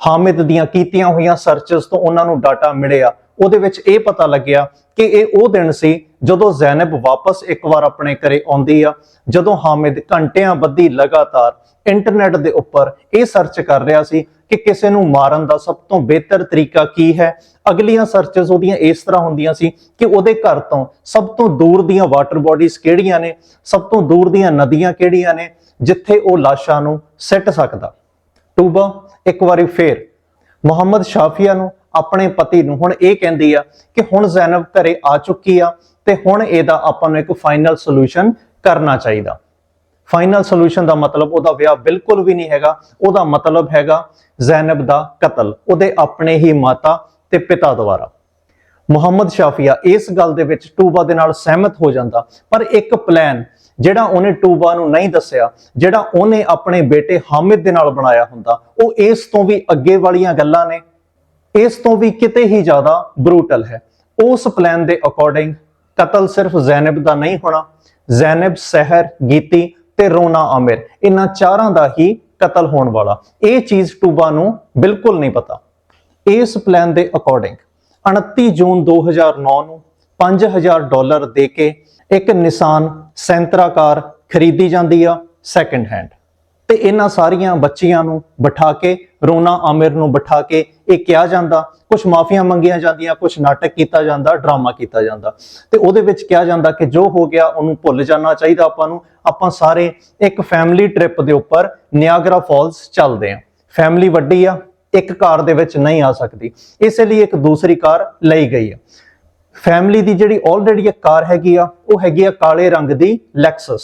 ਹਾਮਿਦ ਦੀਆਂ ਕੀਤੀਆਂ ਹੋਈਆਂ ਸਰਚਸ ਤੋਂ ਉਹਨਾਂ ਨੂੰ ਡਾਟਾ ਮਿਲਿਆ, ਉਹਦੇ ਵਿੱਚ ਇਹ ਪਤਾ ਲੱਗਿਆ ਕਿ ਇਹ ਉਹ ਦਿਨ ਸੀ ਜਦੋਂ ਜ਼ੈਨਬ ਵਾਪਸ ਇੱਕ ਵਾਰ ਆਪਣੇ ਘਰੇ ਆਉਂਦੀ ਆ, ਜਦੋਂ ਹਾਮਿਦ ਘੰਟਿਆਂ ਬੱਧੀ ਲਗਾਤਾਰ ਇੰਟਰਨੈਟ ਦੇ ਉੱਪਰ ਇਹ ਸਰਚ ਕਰ ਰਿਹਾ ਸੀ ਕਿ ਕਿਸੇ ਨੂੰ ਮਾਰਨ ਦਾ ਸਭ ਤੋਂ ਬਿਹਤਰ ਤਰੀਕਾ ਕੀ ਹੈ ਅਗਲੀਆਂ ਸਰਚਸ ਉਹਦੀਆਂ ਇਸ ਤਰ੍ਹਾਂ ਹੁੰਦੀਆਂ ਸੀ ਕਿ ਉਹਦੇ ਘਰ ਤੋਂ ਸਭ ਤੋਂ ਦੂਰ ਦੀਆਂ ਵਾਟਰ ਬਾਡੀਜ਼ ਕਿਹੜੀਆਂ ਨੇ? ਸਭ ਤੋਂ ਦੂਰ ਦੀਆਂ ਨਦੀਆਂ ਕਿਹੜੀਆਂ ਨੇ? ਜਿੱਥੇ ਉਹ ਲਾਸ਼ਾਂ ਨੂੰ ਸਿੱਟ ਸਕਦਾ। ਟੂਬਾ, ਇੱਕ ਵਾਰੀ ਫੇਰ ਮੁਹੰਮਦ ਸ਼ਾਫੀਆ ਨੂੰ, ਆਪਣੇ ਪਤੀ ਨੂੰ ਹੁਣ ਇਹ ਕਹਿੰਦੀ ਆ ਕਿ ਹੁਣ ਜ਼ੈਨਬ ਘਰੇ ਆ ਚੁੱਕੀ ਆ ਤੇ ਹੁਣ ਇਹਦਾ ਆਪਾਂ ਨੂੰ ਇੱਕ ਫਾਈਨਲ ਸੋਲੂਸ਼ਨ ਕਰਨਾ ਚਾਹੀਦਾ। ਫਾਈਨਲ ਸੋਲੂਸ਼ਨ ਦਾ ਮਤਲਬ ਉਹਦਾ ਵਿਆਹ ਬਿਲਕੁਲ ਵੀ ਨਹੀਂ ਹੈਗਾ। ਉਹਦਾ ਮਤਲਬ ਹੈਗਾ ਜ਼ੈਨਬ ਦਾ ਕਤਲ। ਉਹਦੇ ਆਪਣੇ ਹੀ ਮਾਤਾ ਤੇ ਪਿਤਾ ਦੁਆਰਾ। ਮੁਹੰਮਦ ਸ਼ਾਫੀਆ ਇਸ ਗੱਲ ਦੇ ਵਿੱਚ ਟੂਬਾ ਦੇ ਨਾਲ ਸਹਿਮਤ ਹੋ ਜਾਂਦਾ, ਪਰ ਇੱਕ ਪਲਾਨ ਜਿਹੜਾ ਉਹਨੇ ਟੂਬਾ ਨੂੰ ਨਹੀਂ ਦੱਸਿਆ, ਜਿਹੜਾ ਉਹਨੇ ਆਪਣੇ ਬੇਟੇ ਹਾਮਿਦ ਦੇ ਨਾਲ ਬਣਾਇਆ ਹੁੰਦਾ, ਉਹ ਇਸ ਤੋਂ ਵੀ ਅੱਗੇ ਵਾਲੀਆਂ ਗੱਲਾਂ ਨੇ। ਇਸ ਤੋਂ ਵੀ ਕਿਤੇ ਹੀ ਜ਼ਿਆਦਾ ਬਰੂਟਲ ਹੈ। ਉਸ ਪਲਾਨ ਦੇ ਅਕੋਰਡਿੰਗ ਕਤਲ ਸਿਰਫ ਜ਼ੈਨਬ ਦਾ ਨਹੀਂ ਹੋਣਾ, ਜ਼ੈਨਬ ਸਹਿਰ, ਗੀਤੀ ਤੇ ਰੋਨਾ ਆਮਿਰ, ਇਹਨਾਂ ਚਾਰਾਂ ਦਾ ਹੀ ਕਤਲ ਹੋਣ ਵਾਲਾ। ਇਹ ਚੀਜ਼ ਟੂਬਾ ਨੂੰ ਬਿਲਕੁਲ ਨਹੀਂ ਪਤਾ। ਇਸ ਪਲਾਨ ਦੇ ਅਕੋਰਡਿੰਗ 29 ਜੂਨ 2009 ਨੂੰ 5000 ਡਾਲਰ ਦੇ ਕੇ ਇੱਕ ਨਿਸਾਨ ਸੈਂਤਰਾ ਕਾਰ ਖਰੀਦੀ ਜਾਂਦੀ ਆ ਸੈਕੰਡ ਹੈਂਡ ਤੇ ਇਹਨਾਂ ਸਾਰੀਆਂ ਬੱਚੀਆਂ ਨੂੰ ਬਿਠਾ ਕੇ, ਰੋਨਾ ਆਮਿਰ ਨੂੰ ਬਿਠਾ ਕੇ ਇਹ ਕਿਹਾ ਜਾਂਦਾ ਕੁਝ ਮਾਫੀਆਂ ਮੰਗੀਆਂ ਜਾਂਦੀਆਂ ਕੁਝ ਨਾਟਕ ਕੀਤਾ ਜਾਂਦਾ, ਡਰਾਮਾ ਕੀਤਾ ਜਾਂਦਾ। ਤੇ ਉਹਦੇ ਵਿੱਚ ਕਿਹਾ ਜਾਂਦਾ ਕਿ ਜੋ ਹੋ ਗਿਆ, ਉਹਨੂੰ ਭੁੱਲ ਜਾਣਾ ਚਾਹੀਦਾ ਆਪਾਂ ਨੂੰ। ਆਪਾਂ ਸਾਰੇ ਇੱਕ ਫੈਮਿਲੀ ਟ੍ਰਿਪ ਦੇ ਉੱਪਰ ਨਿਆਗਰਾ ਫਾਲਸ ਚੱਲਦੇ ਆਂ ਫੈਮਿਲੀ ਵੱਡੀ ਆ ਇੱਕ ਕਾਰ ਦੇ ਵਿੱਚ ਨਹੀਂ ਆ ਸਕਦੀ। ਇਸੇ ਲਈ ਇੱਕ ਦੂਸਰੀ ਕਾਰ ਲਈ ਗਈ ਆ। ਫੈਮਿਲੀ ਦੀ ਜਿਹੜੀ ਆਲਰੇਡੀ ਇੱਕ ਕਾਰ ਹੈਗੀ ਆ ਉਹ ਹੈਗੀ ਆ ਕਾਲੇ ਰੰਗ ਦੀ ਲੈਕਸਸ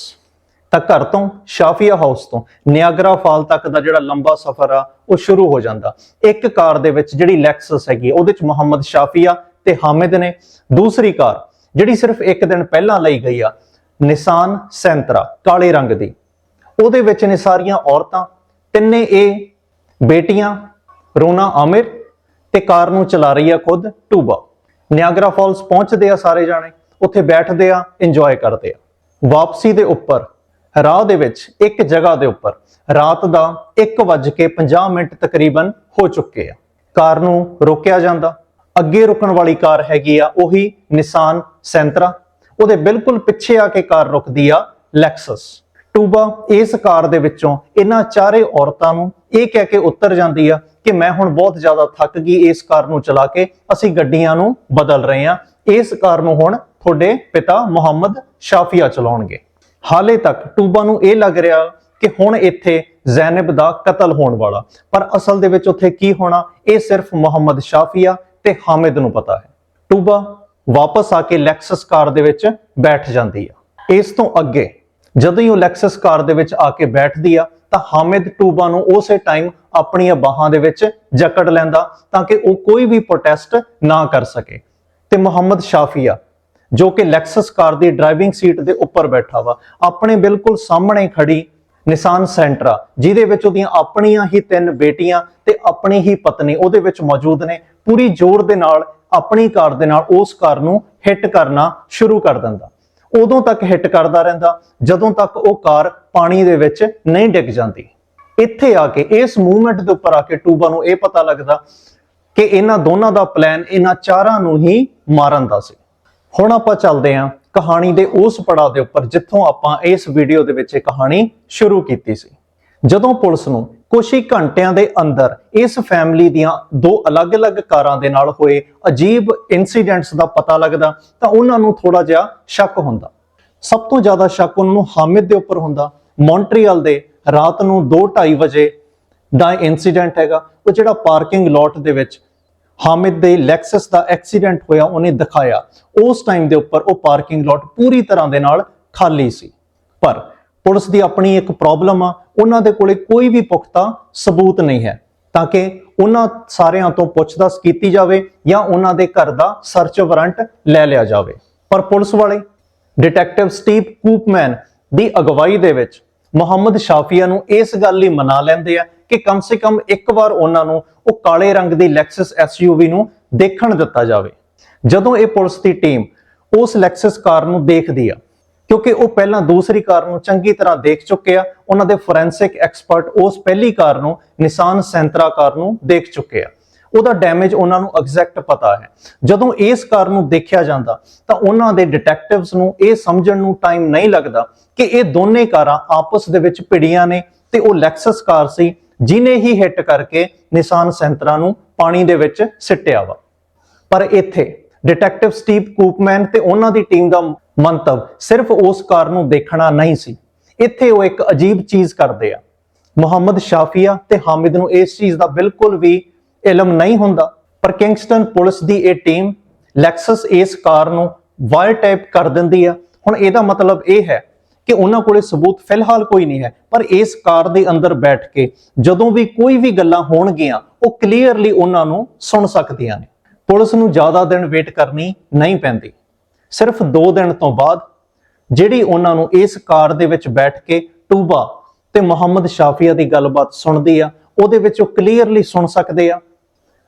ਤਾਂ ਘਰ ਤੋਂ ਸ਼ਾਫੀਆ ਹਾਊਸ ਤੋਂ ਨਿਆਗਰਾ ਫਾਲ ਤੱਕ ਦਾ ਜਿਹੜਾ ਲੰਬਾ ਸਫ਼ਰ ਆ ਉਹ ਸ਼ੁਰੂ ਹੋ ਜਾਂਦਾ। ਇੱਕ ਕਾਰ ਦੇ ਵਿੱਚ ਜਿਹੜੀ ਲੈਕਸਸ ਹੈਗੀ ਆ, ਉਹਦੇ ਵਿੱਚ ਮੁਹੰਮਦ ਸ਼ਾਫੀਆ ਤੇ ਹਾਮਿਦ ਨੇ। ਦੂਸਰੀ ਕਾਰ ਜਿਹੜੀ ਸਿਰਫ ਇੱਕ ਦਿਨ ਪਹਿਲਾਂ ਲਈ ਗਈ ਆ ਨਿਸਾਨ ਸੈਂਤਰਾ ਕਾਲੇ ਰੰਗ ਦੀ। ਉਹਦੇ ਵਿੱਚ ਨੇ ਸਾਰੀਆਂ ਔਰਤਾਂ ਤਿੰਨੇ ਇਹ ਬੇਟੀਆਂ ਰੋਨਾ ਆਮਿਰ ਤੇ ਕਾਰ ਨੂੰ ਚਲਾ ਰਹੀ ਆ ਖੁਦ ਟੂਬਾ। ਨਿਆਗਰਾ ਫਾਲਸ ਪਹੁੰਚਦੇ ਆ ਸਾਰੇ ਜਾਣੇ, ਉੱਥੇ ਬੈਠਦੇ ਆ ਇੰਜੋਏ ਕਰਦੇ ਆ। ਵਾਪਸੀ ਦੇ ਉੱਪਰ, ਰਾਹ ਦੇ ਵਿੱਚ, ਇੱਕ ਜਗ੍ਹਾ ਦੇ ਉੱਪਰ, ਰਾਤ ਦਾ 1:50 ਮਿੰਟ ਤਕਰੀਬਨ ਹੋ ਚੁੱਕੇ ਆ। ਕਾਰ ਨੂੰ ਰੋਕਿਆ ਜਾਂਦਾ। ਅੱਗੇ ਰੁਕਣ ਵਾਲੀ ਕਾਰ ਹੈਗੀ ਆ ਉਹੀ ਨਿਸਾਨ ਸੈਂਤਰਾ। ਉਹਦੇ ਬਿਲਕੁਲ ਪਿੱਛੇ ਆ ਕੇ ਕਾਰ ਰੁਕਦੀ ਆ ਲੈਕਸਸ। ਟੂਬਾ ਇਸ ਕਾਰ ਦੇ ਵਿੱਚੋਂ ਇਹਨਾਂ ਚਾਰੇ ਔਰਤਾਂ ਨੂੰ ਇਹ ਕਹਿ ਕੇ ਉੱਤਰ ਜਾਂਦੀ ਆ ਕਿ ਮੈਂ ਹੁਣ ਬਹੁਤ ਜ਼ਿਆਦਾ ਥੱਕ ਗਈ ਇਸ ਕਾਰ ਨੂੰ ਚਲਾ ਕੇ। ਅਸੀਂ ਗੱਡੀਆਂ ਨੂੰ ਬਦਲ ਰਹੇ ਹਾਂ। ਇਸ ਕਾਰ ਨੂੰ ਹੁਣ ਤੁਹਾਡੇ ਪਿਤਾ ਮੁਹੰਮਦ ਸ਼ਾਫੀਆ ਚਲਾਉਣਗੇ। ਹਾਲੇ ਤੱਕ ਟੂਬਾ ਨੂੰ ਇਹ ਲੱਗ ਰਿਹਾ ਕਿ ਹੁਣ ਇੱਥੇ ਜ਼ੈਨਬ ਦਾ ਕਤਲ ਹੋਣ ਵਾਲਾ। ਪਰ ਅਸਲ ਦੇ ਵਿੱਚ ਉੱਥੇ ਕੀ ਹੋਣਾ, ਇਹ ਸਿਰਫ ਮੁਹੰਮਦ ਸ਼ਾਫੀਆ ਤੇ ਹਾਮਿਦ ਨੂੰ ਪਤਾ ਹੈ। ਟੂਬਾ ਵਾਪਸ ਆ ਕੇ ਲੈਕਸਸ ਕਾਰ ਦੇ ਵਿੱਚ ਬੈਠ ਜਾਂਦੀ ਆ। ਇਸ ਤੋਂ ਅੱਗੇ ਜਦੋਂ ਹੀ ਉਹ ਲੈਕਸਸ ਕਾਰ ਦੇ ਵਿੱਚ ਆ ਕੇ ਬੈਠਦੀ ਆ, ਤਾਂ ਹਾਮਿਦ ਟੂਬਾ ਨੂੰ ਉਸੇ ਟਾਈਮ ਆਪਣੀਆਂ ਬਾਹਾਂ ਦੇ ਵਿੱਚ ਜਕੜ ਲੈਂਦਾ ਤਾਂ ਕਿ ਉਹ ਕੋਈ ਵੀ ਪ੍ਰੋਟੈਸਟ ਨਾ ਕਰ ਸਕੇ। ਤੇ ਮੁਹੰਮਦ ਸ਼ਾਫੀਆ, ਜੋ ਕਿ ਲੈਕਸਸ ਕਾਰ ਦੀ ਡਰਾਈਵਿੰਗ ਸੀਟ ਦੇ ਉੱਪਰ ਬੈਠਾ ਵਾ, ਆਪਣੇ ਬਿਲਕੁਲ ਸਾਹਮਣੇ ਖੜੀ ਨਿਸਾਨ ਸੈਂਟਰਾ ਜਿਹਦੇ ਵਿੱਚ ਉਹਦੀਆਂ ਆਪਣੀਆਂ ਹੀ ਤਿੰਨ ਬੇਟੀਆਂ ਤੇ ਆਪਣੀ ਹੀ ਪਤਨੀ ਉਹਦੇ ਵਿੱਚ ਮੌਜੂਦ ਨੇ, ਪੂਰੀ ਜ਼ੋਰ ਦੇ ਨਾਲ ਆਪਣੀ ਕਾਰ ਦੇ ਨਾਲ ਉਸ ਕਾਰ ਨੂੰ ਹਿੱਟ ਕਰਨਾ ਸ਼ੁਰੂ ਕਰ ਦਿੰਦਾ। ਉਦੋਂ ਤੱਕ ਹਿੱਟ ਕਰਦਾ ਰਹਿੰਦਾ, ਜਦੋਂ ਤੱਕ ਉਹ ਕਾਰ ਪਾਣੀ ਦੇ ਵਿੱਚ ਨਹੀਂ ਡਿੱਗ ਜਾਂਦੀ। ਇੱਥੇ ਆ ਕੇ, ਇਸ ਮੂਵਮੈਂਟ ਦੇ ਉੱਪਰ ਆ ਕੇ ਟੂਬਾ ਨੂੰ ਇਹ ਪਤਾ ਲੱਗਦਾ ਕਿ ਇਹਨਾਂ ਦੋਨਾਂ ਦਾ ਪਲਾਨ ਇਹਨਾਂ ਚਾਰਾਂ ਨੂੰ ਹੀ ਮਾਰਨ ਦਾ ਸੀ। ਹੁਣ ਆਪਾਂ ਚੱਲਦੇ ਹਾਂ ਕਹਾਣੀ ਦੇ ਉਸ ਪੜਾਅ ਦੇ ਉੱਪਰ, ਜਿੱਥੋਂ ਆਪਾਂ ਇਸ ਵੀਡੀਓ ਦੇ ਵਿੱਚ ਇਹ ਕਹਾਣੀ ਸ਼ੁਰੂ ਕੀਤੀ ਸੀ। ਜਦੋਂ ਪੁਲਿਸ ਨੂੰ ਕੁਝ ਹੀ ਘੰਟਿਆਂ ਦੇ ਅੰਦਰ ਇਸ ਫੈਮਿਲੀ ਦੀਆਂ ਦੋ ਅਲੱਗ-ਅਲੱਗ ਕਾਰਾਂ ਦੇ ਨਾਲ ਹੋਏ ਅਜੀਬ ਇਨਸੀਡੈਂਟਸ ਦਾ ਪਤਾ ਲੱਗਦਾ, ਤਾਂ ਉਹਨਾਂ ਨੂੰ ਥੋੜਾ ਜਿਹਾ ਸ਼ੱਕ ਹੁੰਦਾ। ਸਭ ਤੋਂ ਜ਼ਿਆਦਾ ਸ਼ੱਕ ਉਹਨਾਂ ਨੂੰ ਹਾਮਿਦ ਦੇ ਉੱਪਰ ਹੁੰਦਾ। ਮੌਂਟਰੀਅਲ ਦੇ ਰਾਤ ਨੂੰ 2:30 ਵਜੇ ਦਾ ਇਨਸੀਡੈਂਟ ਹੈਗਾ। ਉਹ ਜਿਹੜਾ ਪਾਰਕਿੰਗ ਲੋਟ ਦੇ ਵਿੱਚ ਹਾਮਿਦ ਦੇ ਲੈਕਸਸ ਦਾ ਐਕਸੀਡੈਂਟ ਹੋਇਆ, ਉਹਨੇ ਦਿਖਾਇਆ। ਉਸ ਟਾਈਮ ਦੇ ਉੱਪਰ ਉਹ ਪਾਰਕਿੰਗ ਲੋਟ ਪੂਰੀ ਤਰ੍ਹਾਂ ਦੇ ਨਾਲ ਖਾਲੀ ਸੀ। ਪਰ ਪੁਲਿਸ ਦੀ ਆਪਣੀ ਇੱਕ ਪ੍ਰੋਬਲਮ ਆ। ਉਹਨਾਂ ਦੇ ਕੋਲੇ ਕੋਈ ਵੀ ਪੁਖਤਾ ਸਬੂਤ ਨਹੀਂ ਹੈ। ਤਾਂ ਕਿ ਉਹਨਾਂ ਸਾਰਿਆਂ ਤੋਂ ਪੁੱਛਦਾਸ ਕੀਤੀ ਜਾਵੇ ਜਾਂ ਉਹਨਾਂ ਦੇ ਘਰ ਦਾ ਸਰਚ ਵਾਰੰਟ ਲੈ ਲਿਆ ਜਾਵੇ। ਪਰ ਪੁਲਿਸ ਵਾਲੇ ਡਿਟੈਕਟਿਵ ਸਟੀਵ ਕੂਪਮੈਨ ਦੀ ਅਗਵਾਈ ਦੇ ਵਿੱਚ ਮੁਹੰਮਦ ਸ਼ਾਫੀਆ ਨੂੰ ਇਸ ਗੱਲ ਲਈ ਮਨਾ ਲੈਂਦੇ ਆ ਕਿ ਕਮ ਸੇ ਕਮ ਇੱਕ ਵਾਰ ਉਹਨਾਂ ਨੂੰ ਉਹ ਕਾਲੇ ਰੰਗ ਦੀ ਲੈਕਸਸ ਐਸਯੂਵੀ ਨੂੰ ਦੇਖਣ ਦਿੱਤਾ ਜਾਵੇ। ਜਦੋਂ ਇਹ ਪੁਲਿਸ ਦੀ ਟੀਮ ਉਸ ਲੈਕਸਸ ਕਾਰ ਨੂੰ ਦੇਖਦੀ ਆ ਕਿਉਂਕਿ ਉਹ ਪਹਿਲਾਂ ਦੂਸਰੀ ਕਾਰ ਨੂੰ ਚੰਗੀ ਤਰ੍ਹਾਂ ਦੇਖ ਚੁੱਕੇ ਆ। ਉਹਨਾਂ ਦੇ ਫੋਰੈਂਸਿਕ ਐਕਸਪਰਟ ਉਸ ਪਹਿਲੀ ਕਾਰ ਨੂੰ ਨਿਸਾਨ ਸੈਂਟਰਾ ਕਾਰ ਨੂੰ ਦੇਖ ਚੁੱਕੇ ਆ। ਉਹਦਾ ਡੈਮੇਜ ਉਹਨਾਂ ਨੂੰ ਐਗਜ਼ੈਕਟ ਪਤਾ ਹੈ। ਜਦੋਂ ਇਸ ਕਾਰ ਨੂੰ ਦੇਖਿਆ ਜਾਂਦਾ, ਤਾਂ ਉਹਨਾਂ ਦੇ ਡਿਟੈਕਟਿਵਸ ਨੂੰ ਇਹ ਸਮਝਣ ਨੂੰ ਟਾਈਮ ਨਹੀਂ ਲੱਗਦਾ ਕਿ ਇਹ ਦੋਨੇ ਕਾਰਾਂ ਆਪਸ ਦੇ ਵਿੱਚ ਭਿੜੀਆਂ ਨੇ ਤੇ ਉਹ ਲੈਕਸਸ ਕਾਰ ਸੀ, ਜਿਨੇ ਹੀ ਹਿੱਟ ਕਰਕੇ ਨਿਸਾਨ ਸੈਂਤਰਾ ਨੂੰ ਪਾਣੀ ਦੇ ਵਿੱਚ ਸਿੱਟਿਆ ਵਾ। ਪਰ ਇੱਥੇ ਡਿਟੈਕਟਿਵ ਸਟੀਵ ਕੂਪਮੈਨ ਤੇ ਉਹਨਾਂ ਦੀ ਟੀਮ ਦਾ ਮੰਤਵ ਸਿਰਫ ਉਸ ਕਾਰ ਨੂੰ ਦੇਖਣਾ ਨਹੀਂ ਸੀ। ਇੱਥੇ ਉਹ ਇੱਕ ਅਜੀਬ ਚੀਜ਼ ਕਰਦੇ ਆ। ਮੁਹੰਮਦ ਸ਼ਾਫੀਆ ਤੇ ਹਾਮਿਦ ਨੂੰ ਇਸ ਚੀਜ਼ ਦਾ ਬਿਲਕੁਲ ਵੀ ਇਲਮ ਨਹੀਂ ਹੁੰਦਾ। ਪਰ ਕਿੰਗਸਟਨ ਪੁਲਿਸ ਦੀ ਇਹ ਟੀਮ ਲੈਕਸਸ ਇਸ ਕਾਰ ਨੂੰ ਵਾਇਰ ਟੈਪ ਕਰ ਦਿੰਦੀ ਆ। ਹੁਣ ਇਹਦਾ ਮਤਲਬ ਇਹ ਹੈ ਕਿ ਉਹਨਾਂ ਕੋਲੇ ਸਬੂਤ ਫਿਲਹਾਲ ਕੋਈ ਨਹੀਂ ਹੈ। ਪਰ ਇਸ ਕਾਰ ਦੇ ਅੰਦਰ ਬੈਠ ਕੇ ਜਦੋਂ ਵੀ ਕੋਈ ਵੀ ਗੱਲਾਂ ਹੋਣਗੀਆਂ, ਉਹ ਕਲੀਅਰਲੀ ਉਹਨਾਂ ਨੂੰ ਸੁਣ ਸਕਦੀਆਂ ਨੇ। ਪੁਲਿਸ ਨੂੰ ਜ਼ਿਆਦਾ ਦਿਨ ਵੇਟ ਕਰਨੀ ਨਹੀਂ ਪੈਂਦੀ। ਸਿਰਫ 2 ਦਿਨ ਤੋਂ ਬਾਅਦ ਜਿਹੜੀ ਉਹਨਾਂ ਨੂੰ ਇਸ ਕਾਰ ਦੇ ਵਿੱਚ ਬੈਠ ਕੇ ਟੂਬਾ ਤੇ ਮੁਹੰਮਦ ਸ਼ਾਫੀਆ ਦੀ ਗੱਲਬਾਤ ਸੁਣਦੀ ਆ, ਉਹਦੇ ਵਿੱਚ ਉਹ ਕਲੀਅਰਲੀ ਸੁਣ ਸਕਦੇ ਆ।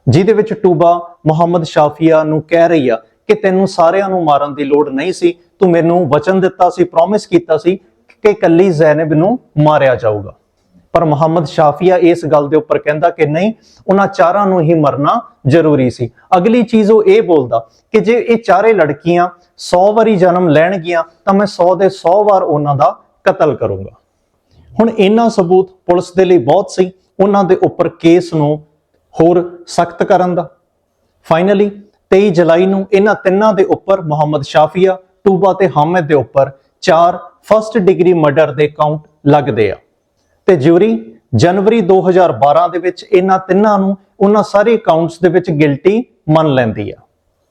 ਜਿਹਦੇ ਵਿੱਚ ਟੂਬਾ ਮੁਹੰਮਦ ਸ਼ਾਫੀਆ ਨੂੰ ਕਹਿ ਰਹੀ ਆ ਕਿ ਤੈਨੂੰ ਸਾਰਿਆਂ ਨੂੰ ਮਾਰਨ ਦੀ ਲੋੜ ਨਹੀਂ ਸੀ, ਤੂੰ ਮੈਨੂੰ ਵਚਨ ਦਿੱਤਾ ਸੀ ਪ੍ਰੋਮਿਸ ਕੀਤਾ ਸੀ ਕਿ ਕੱਲੀ ਜ਼ੈਨਬ ਨੂੰ ਮਾਰਿਆ ਜਾਊਗਾ। ਪਰ ਮੁਹੰਮਦ ਸ਼ਾਫੀਆ ਇਸ ਗੱਲ ਦੇ ਉੱਪਰ ਕਹਿੰਦਾ ਕਿ ਨਹੀਂ, ਉਹਨਾਂ ਚਾਰਾਂ ਨੂੰ ਹੀ ਮਰਨਾ ਜ਼ਰੂਰੀ ਸੀ। ਅਗਲੀ ਚੀਜ਼ ਉਹ ਇਹ ਬੋਲਦਾ ਕਿ ਜੇ ਇਹ ਚਾਰੇ ਲੜਕੀਆਂ 100 ਵਾਰੀ ਜਨਮ ਲੈਣਗੀਆਂ, ਤਾਂ ਮੈਂ 100 ਦੇ 100 ਵਾਰ ਉਹਨਾਂ ਦਾ ਕਤਲ ਕਰੂੰਗਾ। ਹੁਣ ਇਹਨਾਂ ਸਬੂਤ ਪੁਲਿਸ ਦੇ ਲਈ ਬਹੁਤ ਸੀ। ਉਹਨਾਂ ਦੇ ਉੱਪਰ ਕੇਸ ਨੂੰ ਹੋਰ ਸਖਤ ਕਰਨ ਦਾ। ਫਾਈਨਲੀ 23 ਜੁਲਾਈ ਨੂੰ ਇਹਨਾਂ ਤਿੰਨਾਂ ਦੇ ਉੱਪਰ ਮੁਹੰਮਦ ਸ਼ਾਫੀਆ, ਟੂਬਾ ਤੇ ਹਾਮਦ ਦੇ ਉੱਪਰ ਚਾਰ ਫਰਸਟ ਡਿਗਰੀ ਮਰਡਰ ਦੇ ਕਾਊਂਟ ਲੱਗਦੇ ਆ। ਤੇ ਜਿਊਰੀ ਜਨਵਰੀ 2012 ਦੇ ਵਿੱਚ ਇਹਨਾਂ ਤਿੰਨਾਂ ਨੂੰ, ਉਹਨਾਂ ਸਾਰੇ ਅਕਾਊਂਟਸ ਦੇ ਵਿੱਚ ਗਿਲਟੀ ਮੰਨ ਲੈਂਦੀ ਆ।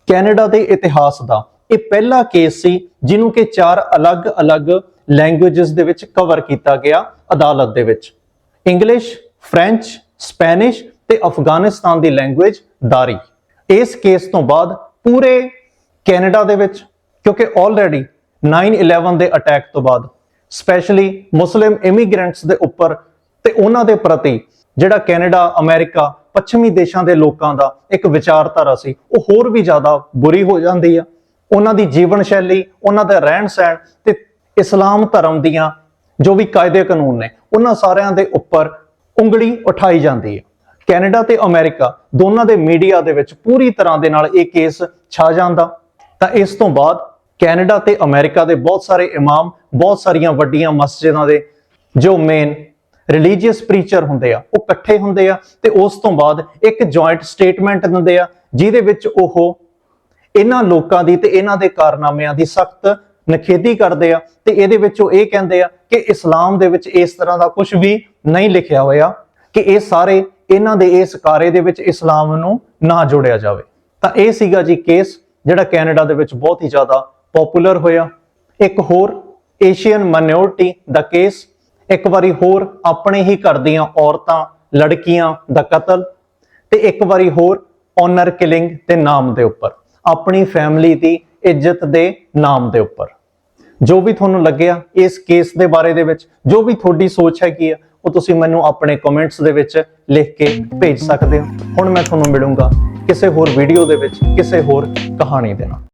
ਕੈਨੇਡਾ ਦੇ ਇਤਿਹਾਸ ਦਾ ਇਹ ਪਹਿਲਾ ਕੇਸ ਸੀ ਜਿਹਨੂੰ ਕਿ ਚਾਰ ਅਲੱਗ-ਅਲੱਗ ਲੈਂਗੁਏਜਸ ਦੇ ਵਿੱਚ ਕਵਰ ਕੀਤਾ ਗਿਆ ਅਦਾਲਤ ਦੇ ਵਿੱਚ। ਇੰਗਲਿਸ਼ ਫ੍ਰੈਂਚ ਸਪੈਨਿਸ਼ ਤੇ ਅਫਗਾਨਿਸਤਾਨ ਦੀ ਲੈਂਗੁਏਜ ਦਾਰੀ। ਇਸ ਕੇਸ ਤੋਂ ਬਾਅਦ ਪੂਰੇ ਕੈਨੇਡਾ ਦੇ ਵਿੱਚ, ਕਿਉਂਕਿ ਆਲਰੇਡੀ 9/11 ਦੇ ਅਟੈਕ ਤੋਂ ਬਾਅਦ ਸਪੈਸ਼ਲੀ ਮੁਸਲਿਮ ਇਮੀਗ੍ਰੈਂਟਸ ਦੇ ਉੱਪਰ ਤੇ ਉਹਨਾਂ ਦੇ ਪ੍ਰਤੀ ਜਿਹੜਾ ਕੈਨੇਡਾ ਅਮਰੀਕਾ ਪੱਛਮੀ ਦੇਸ਼ਾਂ ਦੇ ਲੋਕਾਂ ਦਾ ਇੱਕ ਵਿਚਾਰਧਾਰਾ ਸੀ, ਉਹ ਹੋਰ ਵੀ ਜ਼ਿਆਦਾ ਬੁਰੀ ਹੋ ਜਾਂਦੀ ਆ। ਉਹਨਾਂ ਦੀ ਜੀਵਨ ਸ਼ੈਲੀ, ਉਹਨਾਂ ਦਾ ਰਹਿਣ ਸਹਿਣ ਤੇ ਇਸਲਾਮ ਧਰਮ ਦੀਆਂ ਜੋ ਵੀ ਕਾਇਦੇ ਕਾਨੂੰਨ ਨੇ, ਉਹਨਾਂ ਸਾਰਿਆਂ ਦੇ ਉੱਪਰ ਉਂਗਲੀ ਉਠਾਈ ਜਾਂਦੀ ਹੈ ਕੈਨੇਡਾ ਤੇ ਅਮਰੀਕਾ ਦੋਨਾਂ ਦੇ ਮੀਡੀਆ ਦੇ ਵਿੱਚ ਪੂਰੀ ਤਰ੍ਹਾਂ ਦੇ ਨਾਲ ਇਹ ਕੇਸ ਛਾ ਜਾਂਦਾ। ਤਾਂ ਇਸ ਤੋਂ ਬਾਅਦ ਕੈਨੇਡਾ ਤੇ ਅਮਰੀਕਾ ਦੇ ਬਹੁਤ ਸਾਰੇ ਇਮਾਮ, ਬਹੁਤ ਸਾਰੀਆਂ ਵੱਡੀਆਂ ਮਸਜਿਦਾਂ ਦੇ ਜੋ ਮੇਨ ਰਿਲੀਜੀਅਸ ਪ੍ਰੀਚਰ ਹੁੰਦੇ ਆ, ਉਹ ਇਕੱਠੇ ਹੁੰਦੇ ਆ ਤੇ ਉਸ ਤੋਂ ਬਾਅਦ ਇੱਕ ਜੁਆਇੰਟ ਸਟੇਟਮੈਂਟ ਦਿੰਦੇ ਆ, ਜਿਹਦੇ ਵਿੱਚ ਉਹ ਇਹਨਾਂ ਲੋਕਾਂ ਦੀ ਤੇ ਇਹਨਾਂ ਦੇ ਕਾਰਨਾਮਿਆਂ ਦੀ ਸਖਤ ਨਖੇਦੀ ਕਰਦੇ ਆ ਤੇ ਇਹਦੇ ਵਿੱਚ ਉਹ ਇਹ ਕਹਿੰਦੇ ਆ ਕਿ ਇਸਲਾਮ ਦੇ ਵਿੱਚ ਇਸ ਤਰ੍ਹਾਂ ਦਾ ਕੁਝ ਵੀ ਨਹੀਂ ਲਿਖਿਆ ਹੋਇਆ ਕਿ ਇਹ ਸਾਰੇ ਇਹਨਾਂ ਦੇ ਇਸ ਕਾਰੇ ਦੇ ਵਿੱਚ ਇਸਲਾਮ ਨੂੰ ਨਾ ਜੋੜਿਆ ਜਾਵੇ। ਤਾਂ ਇਹ ਸੀਗਾ ਜੀ ਕੇਸ ਜਿਹੜਾ ਕੈਨੇਡਾ ਦੇ ਵਿੱਚ ਬਹੁਤ ਹੀ ਜ਼ਿਆਦਾ ਪਪੂਲਰ ਹੋਇਆ। ਇੱਕ ਹੋਰ ਏਸ਼ੀਅਨ ਮਾਈਨੋਰਿਟੀ ਦਾ ਕੇਸ ਇੱਕ ਵਾਰੀ ਹੋਰ ਆਪਣੇ ਹੀ ਘਰ ਦੀਆਂ ਔਰਤਾਂ, ਲੜਕੀਆਂ ਦਾ ਕਤਲ ਤੇ ਇੱਕ ਵਾਰੀ ਹੋਰ ਓਨਰ ਕਿਲਿੰਗ ਦੇ ਨਾਮ ਦੇ ਉੱਪਰ, ਆਪਣੀ ਫੈਮਿਲੀ ਦੀ ਇੱਜ਼ਤ ਦੇ ਨਾਮ ਦੇ ਉੱਪਰ। ਜੋ ਵੀ ਤੁਹਾਨੂੰ ਲੱਗਿਆ ਇਸ ਕੇਸ ਦੇ ਬਾਰੇ ਦੇ ਵਿੱਚ, ਜੋ ਵੀ ਤੁਹਾਡੀ ਸੋਚ ਹੈਗੀ ਆ, ਉਹ ਤੁਸੀਂ ਮੈਨੂੰ ਆਪਣੇ ਕਮੈਂਟਸ ਦੇ ਵਿੱਚ ਲਿਖ ਕੇ ਭੇਜ ਸਕਦੇ ਹੋ। ਹੁਣ ਮੈਂ ਤੁਹਾਨੂੰ ਮਿਲੂੰਗਾ ਕਿਸੇ ਹੋਰ ਵੀਡੀਓ ਦੇ ਵਿੱਚ, ਕਿਸੇ ਹੋਰ ਕਹਾਣੀ ਦੇ ਨਾਲ।